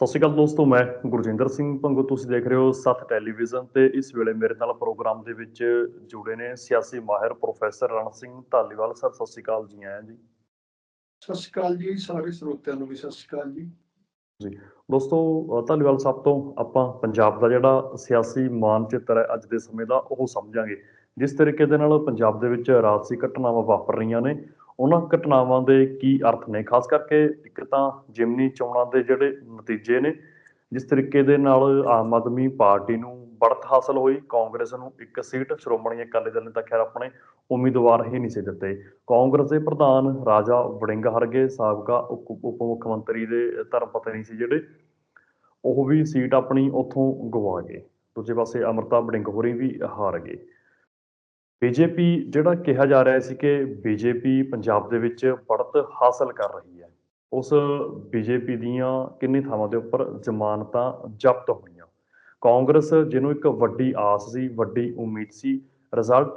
ਸਤਿ ਸ਼੍ਰੀ ਅਕਾਲ ਦੋਸਤੋ ਮੈਂ ਗੁਰਜਿੰਦਰ ਸਿੰਘ ਭੰਗੂ ਤੁਸੀਂ ਦੇਖ ਰਹੇ ਹੋ ਸੱਤ ਟੈਲੀਵਿਜ਼ਨ ਤੇ ਇਸ ਵੇਲੇ ਮੇਰੇ ਨਾਲ ਪ੍ਰੋਗਰਾਮ ਦੇ ਵਿੱਚ ਜੁੜੇ ਨੇ ਸਿਆਸੀ ਮਾਹਿਰ ਪ੍ਰੋਫੈਸਰ ਰਣ ਸਿੰਘ ਧਾਲੀਵਾਲ ਸਰ ਸਤਿ ਸ਼੍ਰੀ ਅਕਾਲ ਜੀ ਆਇਆਂ ਜੀ ਸਤਿ ਸ਼੍ਰੀ ਅਕਾਲ ਜੀ ਸਾਰੇ ਸਰੋਤਿਆਂ ਨੂੰ ਵੀ ਸਤਿ ਸ਼੍ਰੀ ਅਕਾਲ ਜੀ ਦੋਸਤੋ ਅ, ਧਾਲੀਵਾਲ ਸਾਹਿਬ ਤੋਂ ਆਪਾਂ ਪੰਜਾਬ ਦਾ ਜਿਹੜਾ ਸਿਆਸੀ ਮਾਨਚਿੱਤਰ ਹੈ ਅੱਜ ਦੇ ਸਮੇਂ ਦਾ ਉਹ ਸਮਝਾਂਗੇ ਜਿਸ ਤਰੀਕੇ ਦੇ ਨਾਲ ਪੰਜਾਬ ਦੇ ਵਿੱਚ ਰਾਜਸੀ ਘਟਨਾਵਾਂ ਵਾਪਰ ਰਹੀਆਂ ਨੇ ਉਹਨਾਂ ਘਟਨਾਵਾਂ ਦੇ ਕੀ ਅਰਥ ਨੇ? ਖਾਸ ਕਰਕੇ ਇੱਕ ਤਾਂ ਜਿਮਨੀ ਚੋਣਾਂ ਦੇ ਜਿਹੜੇ ਨਤੀਜੇ ਨੇ, ਜਿਸ ਤਰੀਕੇ ਦੇ ਨਾਲ ਆਮ ਆਦਮੀ ਪਾਰਟੀ ਨੂੰ ਬੜਤ ਹਾਸਲ ਹੋਈ, ਕਾਂਗਰਸ ਨੂੰ ਇੱਕ ਸੀਟ ਸ਼੍ਰੋਮਣੀ ਅਕਾਲੀ ਦਲ ਨੇ ਤਾਂ ਖੈਰ ਆਪਣੇ ਉਮੀਦਵਾਰ ਹੀ ਨਹੀਂ ਸੀ ਦਿੱਤੇ। ਕਾਂਗਰਸ ਦੇ ਪ੍ਰਧਾਨ ਰਾਜਾ ਵੜਿੰਗ ਹਰਗੇ, ਸਾਬਕਾ ਉਪ ਉਪ ਮੁੱਖ ਮੰਤਰੀ ਦੇ ਧਰਮ ਪਤਨੀ ਸੀ ਜਿਹੜੇ, ਉਹ ਵੀ ਸੀਟ ਆਪਣੀ ਉੱਥੋਂ ਗਵਾ ਗਏ। ਦੂਜੇ ਪਾਸੇ ਅਮਰਤਾ ਵੜਿੰਗ ਹੋਰੀ ਵੀ ਹਾਰ ਗਏ। ਬੀਜੇਪੀ ਜਿਹੜਾ ਕਿਹਾ ਜਾ ਰਿਹਾ ਸੀ ਕਿ ਬੀਜੇਪੀ ਪੰਜਾਬ ਦੇ ਵਿੱਚ ਬੜਤ ਹਾਸਲ ਕਰ ਰਹੀ ਹੈ। ਉਸ ਬੀਜੇਪੀ ਦੀਆਂ ਕਿੰਨੀ ਥਾਵਾਂ ਦੇ ਉੱਪਰ ਜ਼ਮਾਨਤਾਂ ਜ਼ਬਤ ਹੋਈਆਂ। ਕਾਂਗਰਸ, ਜਿਹਨੂੰ ਇੱਕ ਵੱਡੀ ਆਸ ਸੀ, ਵੱਡੀ ਉਮੀਦ ਸੀ ਰਿਜ਼ਲਟ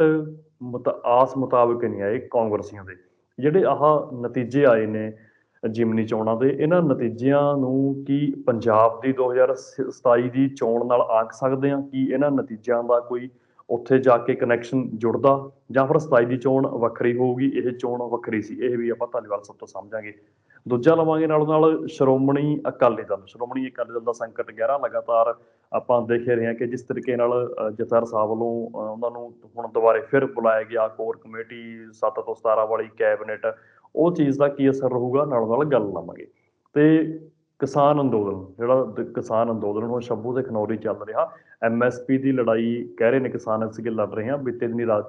ਮਤ, ਆਸ ਮੁਤਾਬਕ ਨਹੀਂ ਆਏ ਕਾਂਗਰਸੀਆਂ ਦੇ। ਜਿਹੜੇ ਆਹ ਨਤੀਜੇ ਆਏ ਨੇ ਜਿਮਨੀ ਚੋਣਾਂ ਦੇ, ਇਹਨਾਂ ਨਤੀਜਿਆਂ ਨੂੰ ਕੀ ਪੰਜਾਬ ਦੀ 2027 ਦੀ ਚੋਣ ਨਾਲ ਆਂਕ ਸਕਦੇ ਹਾਂ? ਕੀ ਇਹਨਾਂ ਨਤੀਜਿਆਂ ਦਾ ਕੋਈ ਉੱਥੇ ਜਾ ਕੇ ਕਨੈਕਸ਼ਨ ਜੁੜਦਾ ਜਾਂ ਫਿਰ 27 ਦੀ ਚੋਣ ਵੱਖਰੀ ਹੋਊਗੀ, ਇਹ ਚੋਣ ਵੱਖਰੀ ਸੀ, ਇਹ ਵੀ ਆਪਾਂ ਧਾਲੀਵਾਲ ਸਭ ਤੋਂ ਸਮਝਾਂਗੇ। ਦੂਜਾ ਲਵਾਂਗੇ ਨਾਲ ਨਾਲ ਸ਼੍ਰੋਮਣੀ ਅਕਾਲੀ ਦਲ, ਸ਼੍ਰੋਮਣੀ ਅਕਾਲੀ ਦਲ ਦਾ ਸੰਕਟ ਗਹਿਰਾ ਲਗਾਤਾਰ ਆਪਾਂ ਦੇਖ ਰਹੇ ਹਾਂ ਕਿ ਜਿਸ ਤਰੀਕੇ ਨਾਲ ਜਥੇਦਾਰ ਸਾਹਿਬ ਵੱਲੋਂ ਉਹਨਾਂ ਨੂੰ ਹੁਣ ਦੁਬਾਰੇ ਫਿਰ ਬੁਲਾਇਆ ਗਿਆ, ਕੋਰ ਕਮੇਟੀ 7 ਤੋਂ 17 ਵਾਲੀ ਕੈਬਨਿਟ, ਉਹ ਚੀਜ਼ ਦਾ ਕੀ ਅਸਰ ਰਹੂਗਾ, ਨਾਲ ਨਾਲ ਗੱਲ ਲਵਾਂਗੇ। ਤੇ ਕਿਸਾਨ ਅੰਦੋਲਨ ਜਿਹੜਾ ਦ- ਕਿਸਾਨ ਅੰਦੋਲਨ ਹੁਣ ਸ਼ੰਭੂ ਦੇ ਖਨੌਰੀ ਚੱਲ ਰਿਹਾ। ਐਮਐਸਪੀ ਦੀ ਲੜਾਈ ਕਹਿ ਰਹੇ ਨੇ ਕਿਸਾਨ ਇਸ ਲੜ ਰਹੇ ਹਾਂ। ਬੀਤੇ ਦਿਨੀ ਰਾਤ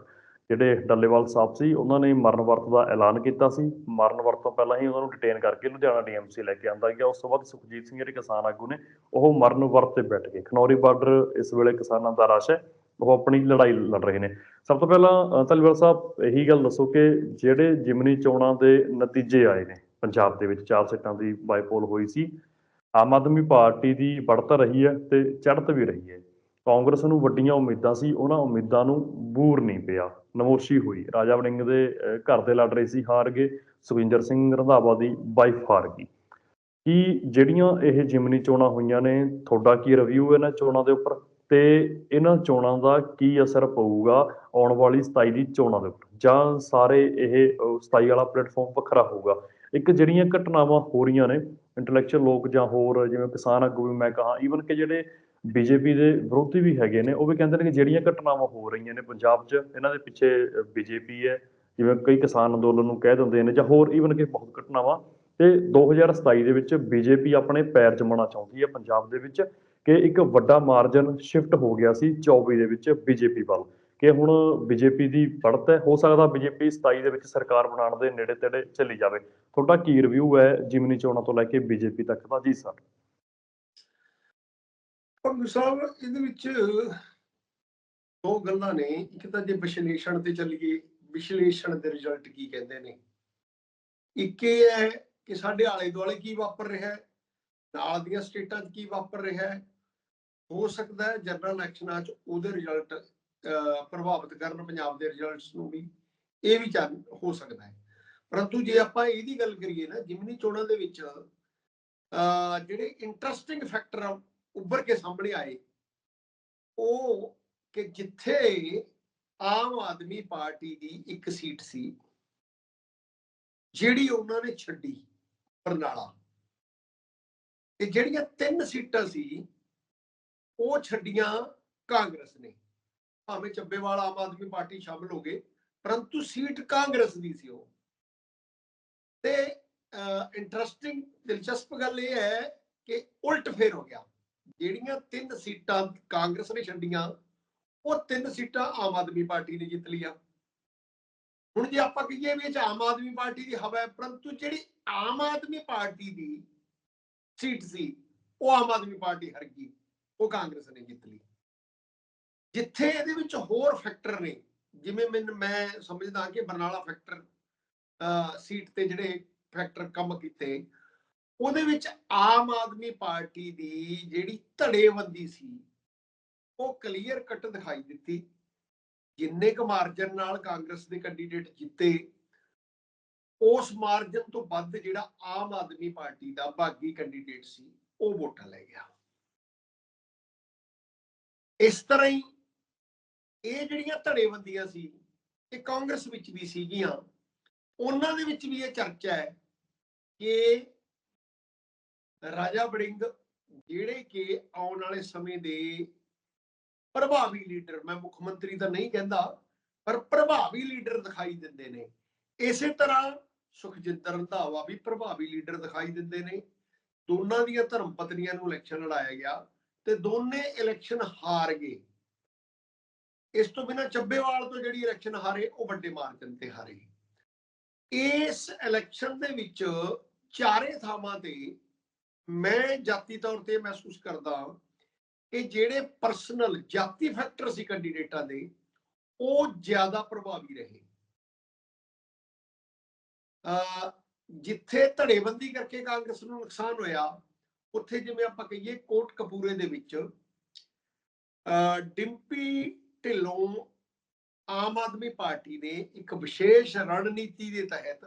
ਜਿਹੜੇ ਡੱਲੇਵਾਲ ਸਾਹਿਬ ਸੀ ਉਹਨਾਂ ਨੇ ਮਰਨ ਵਰਤ ਦਾ ਐਲਾਨ ਕੀਤਾ ਸੀ। ਮਰਨ ਵਰਤ ਤੋਂ ਪਹਿਲਾਂ ਹੀ ਉਹਨਾਂ ਨੂੰ ਡਿਟੇਨ ਕਰਕੇ ਲੁਧਿਆਣਾ ਡੀਐਮਸੀ ਲੈ ਕੇ ਆਂਦਾ ਗਿਆ। ਉਸ ਤੋਂ ਬਾਅਦ ਸੁਖਜੀਤ ਸਿੰਘ ਜਿਹੜੇ ਕਿਸਾਨ ਆਗੂ ਨੇ ਉਹ ਮਰਨ ਵਰਤ ਤੇ ਬੈਠ ਗਏ। ਖਨੌਰੀ ਬਾਰਡਰ ਇਸ ਵੇਲੇ ਕਿਸਾਨਾਂ ਦਾ ਰਸ਼ ਹੈ। ਉਹ ਆਪਣੀ ਲੜਾਈ ਲੜ ਰਹੇ ਨੇ। ਸਭ ਤੋਂ ਪਹਿਲਾਂ ਅ, ਧਾਲੀਵਾਲ ਸਾਹਿਬ ਇਹੀ ਗੱਲ ਦੱਸੋ ਕਿ ਜਿਹੜੇ ਜਿਮਨੀ ਚੋਣਾਂ ਦੇ ਨਤੀਜੇ ਆਏ ਨੇ ਪੰਜਾਬ ਦੇ ਵਿੱਚ ਚਾਰ ਸੀਟਾਂ ਦੀ ਬਾਈਪੋਲ ਹੋਈ ਸੀ। ਆਮ ਆਦਮੀ ਪਾਰਟੀ ਦੀ ਬੜਤਰ ਰਹੀ ਹੈ ਤੇ ਚੜ੍ਹਤ ਵੀ ਰਹੀ ਹੈ। ਕਾਂਗਰਸ ਨੂੰ ਵੱਡੀਆਂ ਉਮੀਦਾਂ ਸੀ, ਉਹਨਾਂ ਉਮੀਦਾਂ ਨੂੰ ਬੂਰ ਨਹੀਂ ਪਿਆ। ਨਮੋਸ਼ੀ ਹੋਈ। ਰਾਜਾ ਵੜਿੰਗ ਦੇ ਘਰ ਦੇ ਲੜ ਰਹੀ ਸੀ ਹਾਰ ਗਏ ਸੁਖਿੰਦਰ ਸਿੰਘ ਰੰਧਾਵਾ ਦੀ ਵਾਈਫ ਹਾਰ ਗਈ ਕੀ ਜਿਹੜੀਆਂ ਇਹ ਜਿਮਨੀ ਚੋਣਾਂ ਹੋਈਆਂ ਨੇ, ਤੁਹਾਡਾ ਕੀ ਰਿਵਿਊ ਹੈ ਇਹਨਾਂ ਚੋਣਾਂ ਦੇ ਉੱਪਰ? ਤੇ ਇਹਨਾਂ ਚੋਣਾਂ ਦਾ ਕੀ ਅਸਰ ਪਊਗਾ? ਆਉਣ ਵਾਲੀ 27 ਦੀ ਚੋਣਾਂ ਦੇ ਉੱਪਰ। ਜਾਂ ਸਾਰੇ ਇਹ ਅਹ, 27 ਵਾਲਾ ਪਲੇਟਫਾਰਮ ਵੱਖਰਾ ਹੋਊਗਾ। ਇੱਕ ਜਿਹੜੀਆਂ ਘਟਨਾਵਾਂ ਹੋ ਰਹੀਆਂ ਨੇ ਇੰਟੈਲੈਕਚੁਅਲ ਲੋਕ ਜਾਂ ਹੋਰ ਜਿਵੇਂ ਕਿਸਾਨ ਆਗੂ ਵੀ ਮੈਂ ਕਹਾਂ ਈਵਨ ਕਿ ਜਿਹੜੇ ਬੀਜੇਪੀ ਦੇ ਵਿਰੋਧੀ ਵੀ ਹੈਗੇ ਨੇ ਉਹ ਵੀ ਕਹਿੰਦੇ ਨੇ ਕਿ ਜਿਹੜੀਆਂ ਘਟਨਾਵਾਂ ਹੋ ਰਹੀਆਂ ਨੇ ਪੰਜਾਬ 'ਚ ਇਹਨਾਂ ਦੇ ਪਿੱਛੇ ਬੀਜੇਪੀ ਹੈ ਜਿਵੇਂ ਕਈ ਕਿਸਾਨ ਅੰਦੋਲਨ ਨੂੰ ਕਹਿ ਦਿੰਦੇ ਨੇ ਜਾਂ ਹੋਰ ਈਵਨ ਕਿ ਬਹੁਤ ਘਟਨਾਵਾਂ। ਤੇ 2027 ਦੇ ਵਿੱਚ ਬੀਜੇਪੀ ਆਪਣੇ ਪੈਰ ਜਮਾਉਣਾ ਚਾਹੁੰਦੀ ਹੈ ਪੰਜਾਬ ਦੇ ਵਿੱਚ ਕਿ ਇੱਕ ਵੱਡਾ ਮਾਰਜਨ ਸ਼ਿਫਟ ਹੋ ਗਿਆ ਸੀ 24 ਦੇ ਵਿੱਚ ਬੀਜੇਪੀ ਵੱਲ। ਕਿ ਹੁਣ ਬੀਜੇਪੀ ਦੀ ਪੜਤ ਹੈ, ਹੋ ਸਕਦਾ ਬੀਜੇਪੀ 27 ਦੇ ਵਿੱਚ ਸਰਕਾਰ ਬਣਾਉਣ ਦੇ ਨੇੜੇ ਤੇੜੇ ਚੱਲੀ ਜਾਵੇ। ਤੁਹਾਡਾ ਕੀ ਰਿਵਿਊ ਹੈ ਜਿਮਨੀ ਚੋਣਾਂ ਤੋਂ ਲੈ ਕੇ ਬੀਜੇਪੀ ਤੱਕ ਦਾ? ਜੀ ਸਰ ਪੰਗ ਸਾਹਿਬ, ਇਹਦੇ ਵਿੱਚ ਦੋ ਗੱਲਾਂ ਨੇ। ਇੱਕ ਤਾਂ ਜੇ ਵਿਸ਼ਲੇਸ਼ਣ ਤੇ ਚੱਲੀਏ, ਵਿਸ਼ਲੇਸ਼ਣ ਦੇ ਰਿਜ਼ਲਟ ਕੀ ਕਹਿੰਦੇ ਨੇ? ਇੱਕ ਇਹ ਹੈ ਕਿ ਸਾਡੇ ਆਲੇ ਦੁਆਲੇ ਕੀ ਵਾਪਰ ਰਿਹਾ ਹੈ? ਨਾਲ ਦੀਆਂ ਸਟੇਟਾਂ 'ਚ ਕੀ ਵਾਪਰ ਰਿਹਾ ਹੈ? ਹੋ ਸਕਦਾ ਹੈ ਜਨਰਲ ਇਲੈਕਸ਼ਨਾਂ 'ਚ ਉਹਦੇ ਰਿਜ਼ਲਟ ਪ੍ਰਭਾਵਿਤ ਕਰਨ ਪੰਜਾਬ ਦੇ ਰਿਜ਼ਲਟਸ ਨੂੰ ਵੀ ਇਹ ਵੀ ਚੱਲ ਹੋ ਸਕਦਾ ਹੈ। ਪਰੰਤੂ ਜੇ ਆਪਾਂ ਇਹਦੀ ਗੱਲ ਕਰੀਏ ਨਾ, ਜਿਮਨੀ ਚੋਣਾਂ ਦੇ ਵਿੱਚ ਜਿਹੜੇ ਇੰਟਰਸਟਿੰਗ ਫੈਕਟਰ ਉੱਭਰ ਕੇ ਸਾਹਮਣੇ ਆਏ, ਉਹ ਕਿ ਜਿੱਥੇ ਆਮ ਆਦਮੀ ਪਾਰਟੀ ਦੀ ਇੱਕ ਸੀਟ ਸੀ, ਜਿਹੜੀ ਉਹਨਾਂ ਨੇ ਛੱਡੀ, ਬਰਨਾਲਾ। ਤੇ ਜਿਹੜੀਆਂ ਤਿੰਨ ਸੀਟਾਂ ਸੀ, ਉਹ ਛੱਡੀਆਂ ਕਾਂਗਰਸ ਨੇ। ਭਾਵੇਂ ਚੱਬੇਵਾਲ ਆਮ ਆਦਮੀ ਪਾਰਟੀ ਸ਼ਾਮਲ ਹੋ ਗਏ ਪਰੰਤੂ ਸੀਟ ਕਾਂਗਰਸ ਦੀ ਸੀ ਉਹ। ਤੇ ਇੰਟਰਸਟਿੰਗ ਦਿਲਚਸਪ ਗੱਲ ਇਹ ਹੈ ਕਿ ਉਲਟ ਫੇਰ ਹੋ ਗਿਆ। ਜਿਹੜੀਆਂ ਤਿੰਨ ਸੀਟਾਂ ਕਾਂਗਰਸ ਨੇ ਛੱਡੀਆਂ, ਉਹ ਤਿੰਨ ਸੀਟਾਂ ਆਮ ਆਦਮੀ ਪਾਰਟੀ ਨੇ ਜਿੱਤ ਲਿਆ ਹੁਣ ਜੇ ਆਪਾਂ ਕਹੀਏ ਵੀ ਇਹ 'ਚ ਆਮ ਆਦਮੀ ਪਾਰਟੀ ਦੀ ਹਵਾ ਹੈ, ਪਰੰਤੂ ਜਿਹੜੀ ਆਮ ਆਦਮੀ ਪਾਰਟੀ ਦੀ ਸੀਟ ਸੀ, ਉਹ ਆਮ ਆਦਮੀ ਪਾਰਟੀ ਹਰ ਗਈ, ਉਹ ਕਾਂਗਰਸ ਨੇ ਜਿੱਤ ਲਈ। ਜਿੱਥੇ ਇਹਦੇ ਵਿੱਚ ਹੋਰ ਫੈਕਟਰ ਨੇ, ਜਿਵੇਂ ਮੈਨੂੰ ਮੈਂ ਸਮਝਦਾ ਕਿ ਬਰਨਾਲਾ ਫੈਕਟਰ ਸੀਟ ਤੇ ਜਿਹੜੇ ਫੈਕਟਰ ਕੰਮ ਕੀਤੇ, ਉਹਦੇ ਵਿੱਚ ਆਮ ਆਦਮੀ ਪਾਰਟੀ ਦੀ ਜਿਹੜੀ ਧੜੇਬੰਦੀ ਸੀ, ਉਹ ਕਲੀਅਰ ਕੱਟ ਦਿਖਾਈ ਦਿੱਤੀ। ਜਿੰਨੇ ਕੁ ਮਾਰਜਨ ਨਾਲ ਕਾਂਗਰਸ ਦੇ ਕੈਂਡੀਡੇਟ ਜਿੱਤੇ, ਉਸ ਮਾਰਜਨ ਤੋਂ ਵੱਧ ਜਿਹੜਾ ਆਮ ਆਦਮੀ ਪਾਰਟੀ ਦਾ ਬਾਗੀ ਕੈਂਡੀਡੇਟ ਸੀ, ਉਹ ਵੋਟਾਂ ਲੈ ਗਿਆ। ਇਸ ਤਰ੍ਹਾਂ ਹੀ ਇਹ ਜਿਹੜੀਆਂ ਧੜੇਬੰਦੀਆਂ ਸੀ, ਇਹ ਕਾਂਗਰਸ ਵਿੱਚ ਵੀ ਸੀਗੀਆਂ। ਉਹਨਾਂ ਦੇ ਵਿੱਚ ਵੀ ਇਹ ਚਰਚਾ ਹੈ ਕਿ ਰਾਜਾ ਬੜਿੰਗ ਜਿਹੜੇ ਕਿ ਆਉਣ ਵਾਲੇ ਸਮੇਂ ਦੇ ਪ੍ਰਭਾਵੀ ਲੀਡਰ, ਮੈਂ ਮੁੱਖ ਮੰਤਰੀ ਤਾਂ ਨਹੀਂ ਕਹਿੰਦਾ, ਪਰ ਪ੍ਰਭਾਵੀ ਲੀਡਰ ਦਿਖਾਈ ਦਿੰਦੇ ਨੇ। ਇਸੇ ਤਰ੍ਹਾਂ ਸੁਖਜਿੰਦਰ ਰੰਧਾਵਾ ਵੀ ਪ੍ਰਭਾਵੀ ਲੀਡਰ ਦਿਖਾਈ ਦਿੰਦੇ ਨੇ। ਦੋਨਾਂ ਦੀਆਂ ਧਰਮ ਪਤਨੀਆਂ ਨੂੰ ਇਲੈਕਸ਼ਨ ਲੜਾਇਆ ਗਿਆ ਤੇ ਦੋਨੇ ਇਲੈਕਸ਼ਨ ਹਾਰ ਗਏ। ਇਸ ਤੋਂ ਬਿਨਾਂ ਚੱਬੇਵਾਲ ਤੋਂ ਜਿਹੜੀ ਇਲੈਕਸ਼ਨ ਹਾਰੇ, ਉਹ ਵੱਡੇ ਮਾਰਜਨ ਤੇ ਹਾਰੇ। ਇਸ ਇਲੈਕਸ਼ਨ ਦੇ ਵਿੱਚ ਚਾਰੇ ਥਾਵਾਂ ਤੇ ਮੈਂ ਜਾਤੀ ਤੌਰ ਤੇ ਮਹਿਸੂਸ ਕਰਦਾ ਕਿ ਜਿਹੜੇ ਪਰਸਨਲ ਜਾਤੀ ਫੈਕਟਰ ਸੀ ਕੈਂਡੀਡੇਟਾਂ ਦੇ, ਉਹ ਜ਼ਿਆਦਾ ਪ੍ਰਭਾਵੀ ਰਹੇ। ਅ ਜਿੱਥੇ ਧੜੇਬੰਦੀ ਕਰਕੇ ਕਾਂਗਰਸ ਨੂੰ ਨੁਕਸਾਨ ਹੋਇਆ, ਉੱਥੇ ਜਿਵੇਂ ਆਪਾਂ ਕਹੀਏ ਕੋਟ ਕਪੂਰੇ ਦੇ ਵਿੱਚ ਅ ਡਿੰਪੀ ਢਿੱਲੋਂ ਆਮ ਆਦਮੀ ਪਾਰਟੀ ਨੇ ਇੱਕ ਵਿਸ਼ੇਸ਼ ਰਣਨੀਤੀ ਦੇ ਤਹਿਤ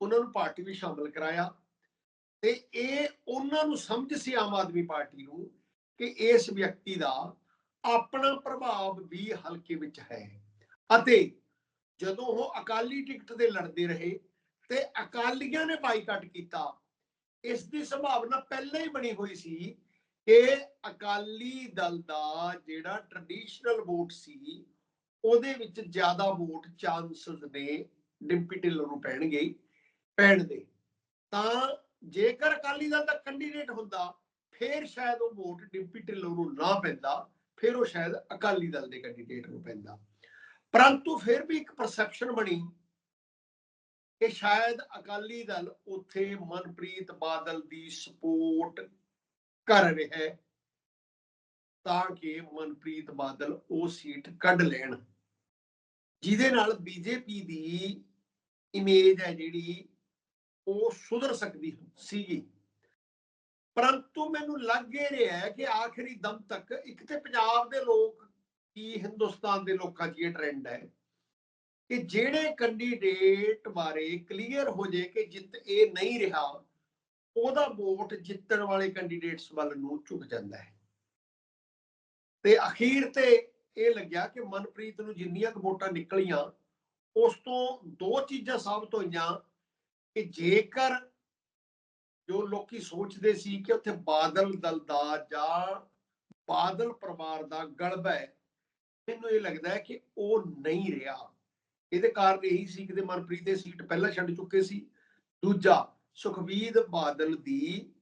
ਉਹਨਾਂ ਨੂੰ ਪਾਰਟੀ ਵਿੱਚ ਸ਼ਾਮਲ ਕਰਾਇਆ ਤੇ ਇਹ ਉਹਨਾਂ ਨੂੰ ਸਮਝ ਸੀ ਆਮ ਆਦਮੀ ਪਾਰਟੀ ਨੂੰ ਕਿ ਇਸ ਵਿਅਕਤੀ ਦਾ ਆਪਣਾ ਪ੍ਰਭਾਵ ਵੀ ਹਲਕੇ ਵਿੱਚ ਹੈ ਅਤੇ ਜਦੋਂ ਉਹ ਅਕਾਲੀ ਟਿਕਟ ਦੇ ਲੜਦੇ ਰਹੇ ਤੇ ਅਕਾਲੀਆਂ ਨੇ ਬਾਈਕਾਟ ਕੀਤਾ, ਇਸ ਦੀ ਸੰਭਾਵਨਾ ਪਹਿਲਾਂ ਹੀ ਬਣੀ ਹੋਈ ਸੀ ਕਿ ਅਕਾਲੀ ਦਲ ਦਾ ਜਿਹੜਾ ਟ੍ਰੈਡੀਸ਼ਨਲ ਵੋਟ ਸੀ, ਉਹਦੇ ਵਿੱਚ ਜ਼ਿਆਦਾ ਵੋਟ ਚਾਂਸਸ ਨੇ ਡਿੰਪੀ ਢਿੱਲੋਂ ਨੂੰ ਪੈਣਗੇ, ਪੈਣ ਦੇ। ਤਾਂ ਜੇਕਰ ਅਕਾਲੀ ਦਲ ਦਾ ਕੈਂਡੀਡੇਟ ਹੁੰਦਾ, ਫਿਰ ਸ਼ਾਇਦ ਉਹ ਵੋਟ ਡਿੰਪੀ ਢਿੱਲੋਂ ਨੂੰ ਨਾ ਪੈਂਦਾ, ਫਿਰ ਉਹ ਸ਼ਾਇਦ ਅਕਾਲੀ ਦਲ ਦੇ ਕੈਂਡੀਡੇਟ ਨੂੰ ਪੈਂਦਾ। ਪਰੰਤੂ ਫਿਰ ਵੀ ਇੱਕ ਪਰਸੈਪਸ਼ਨ ਬਣੀ ਕਿ ਸ਼ਾਇਦ ਅਕਾਲੀ ਦਲ ਉੱਥੇ ਮਨਪ੍ਰੀਤ ਬਾਦਲ ਦੀ ਸਪੋਰਟ ਕਰ ਰਿਹਾ ਹੈ, ਤਾਂ ਕਿ ਮਨਪ੍ਰੀਤ ਬਾਦਲ ਉਹ ਸੀਟ ਕੱਢ ਲੈਣ। ਜਿਹਦੇ ਨਾਲ ਬੀਜੇਪੀ ਦੀ ਇਮੇਜ ਹੈ ਜਿਹੜੀ, ਉਹ ਸੁਧਰ ਸਕਦੀ ਸੀਗੀ। ਪਰੰਤੂ ਮੈਨੂੰ ਲੱਗ ਇਹ ਰਿਹਾ ਹੈ ਕਿ ਆਖਰੀ ਦਮ ਤੱਕ ਇੱਕ ਤੇ ਪੰਜਾਬ ਦੇ ਲੋਕ ਕੀ ਹਿੰਦੁਸਤਾਨ ਦੇ ਲੋਕਾਂ 'ਚ ਇਹ ਟ੍ਰੈਂਡ ਹੈ ਕਿ ਜਿਹੜੇ ਕੈਂਡੀਡੇਟ ਬਾਰੇ ਕਲੀਅਰ ਹੋ ਜੇ ਕਿ ਜਿੱਤ ਇਹ ਨਹੀਂ ਰਿਹਾ ਉਹਦਾ ਵੋਟ ਜਿੱਤਣ ਵਾਲੇ ਕੈਂਡੀਡੇਟਸ ਵੱਲ ਨੂੰ ਝੁਕ ਜਾਂਦਾ ਹੈ। ਤੇ ਅਖੀਰ ਤੇ ਇਹ ਲੱਗਿਆ ਕਿ ਮਨਪ੍ਰੀਤ ਨੂੰ ਜਿੰਨੀਆਂ ਕੁ ਵੋਟਾਂ ਨਿਕਲੀਆਂ, ਉਸ ਤੋਂ ਦੋ ਚੀਜ਼ਾਂ ਸਾਬਤ ਹੋਈਆਂ ਕਿ ਜੇਕਰ ਜੋ ਲੋਕੀ ਸੋਚਦੇ ਸੀ ਕਿ ਉੱਥੇ ਬਾਦਲ ਦਲ ਦਾ ਜਾਂ ਬਾਦਲ ਪਰਿਵਾਰ ਦਾ ਗਲਬਾ ਹੈ, ਮੈਨੂੰ ਇਹ ਲੱਗਦਾ ਹੈ ਕਿ ਉਹ ਨਹੀਂ ਰਿਹਾ। ਇਹਦੇ ਕਾਰਨ ਇਹੀ ਸੀ ਕਿ ਮਨਪ੍ਰੀਤ ਦੇ ਸੀਟ ਪਹਿਲਾਂ ਛੱਡ ਚੁੱਕੇ ਸੀ। ਦੂਜਾ ਸੁਖਬੀਰ ਬਾਦਲ ਦੀ,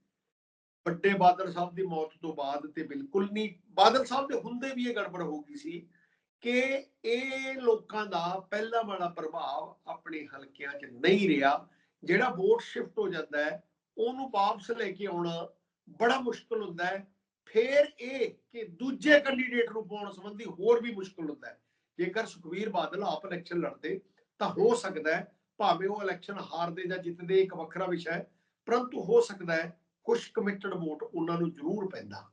ਵੱਡੇ ਬਾਦਲ ਸਾਹਿਬ ਦੀ ਮੌਤ ਤੋਂ ਬਾਅਦ ਤੇ ਬਿਲਕੁਲ ਨਹੀਂ, ਬਾਦਲ ਸਾਹਿਬ ਦੇ ਹੁੰਦੇ ਵੀ ਇਹ ਗੜਬੜ ਹੋ ਗਈ ਸੀ ਕਿ ਇਹ ਲੋਕਾਂ ਦਾ ਪਹਿਲਾ ਵਾਲਾ ਪ੍ਰਭਾਵ ਆਪਣੇ ਹਲਕਿਆਂ 'ਚ ਨਹੀਂ ਰਿਹਾ, ਜਿਹੜਾ ਵੋਟ ਸ਼ਿਫਟ ਹੋ ਜਾਂਦਾ ਹੈ, ਉਹਨੂੰ ਵਾਪਸ ਲੈ ਕੇ ਆਉਣਾ ਬੜਾ ਮੁਸ਼ਕਲ ਹੁੰਦਾ ਹੈ। ਫਿਰ ਇਹ ਕਿ ਦੂਜੇ ਕੈਂਡੀਡੇਟ ਨੂੰ ਪਾਉਣ ਸੰਬੰਧੀ ਹੋਰ ਵੀ ਮੁਸ਼ਕਲ ਹੁੰਦਾ ਹੈ। ਜੇਕਰ ਸੁਖਵੀਰ ਬਾਦਲ ਆਪ ਇਲੈਕਸ਼ਨ ਲੜਦੇ ਤਾਂ ਹੋ ਸਕਦਾ ਹੈ ਭਾਵੇਂ ਉਹ ਇਲੈਕਸ਼ਨ ਹਾਰਦੇ ਜਾਂ ਜਿੱਤਦੇ, ਇੱਕ ਵੱਖਰਾ ਵਿਸ਼ਾ ਹੈ, ਪਰੰਤੂ ਹੋ ਸਕਦਾ ਹੈ ਕੁਝ ਕਮਿਟਡ ਵੋਟ ਉਹਨਾਂ ਨੂੰ ਜ਼ਰੂਰ ਪੈਂਦਾ।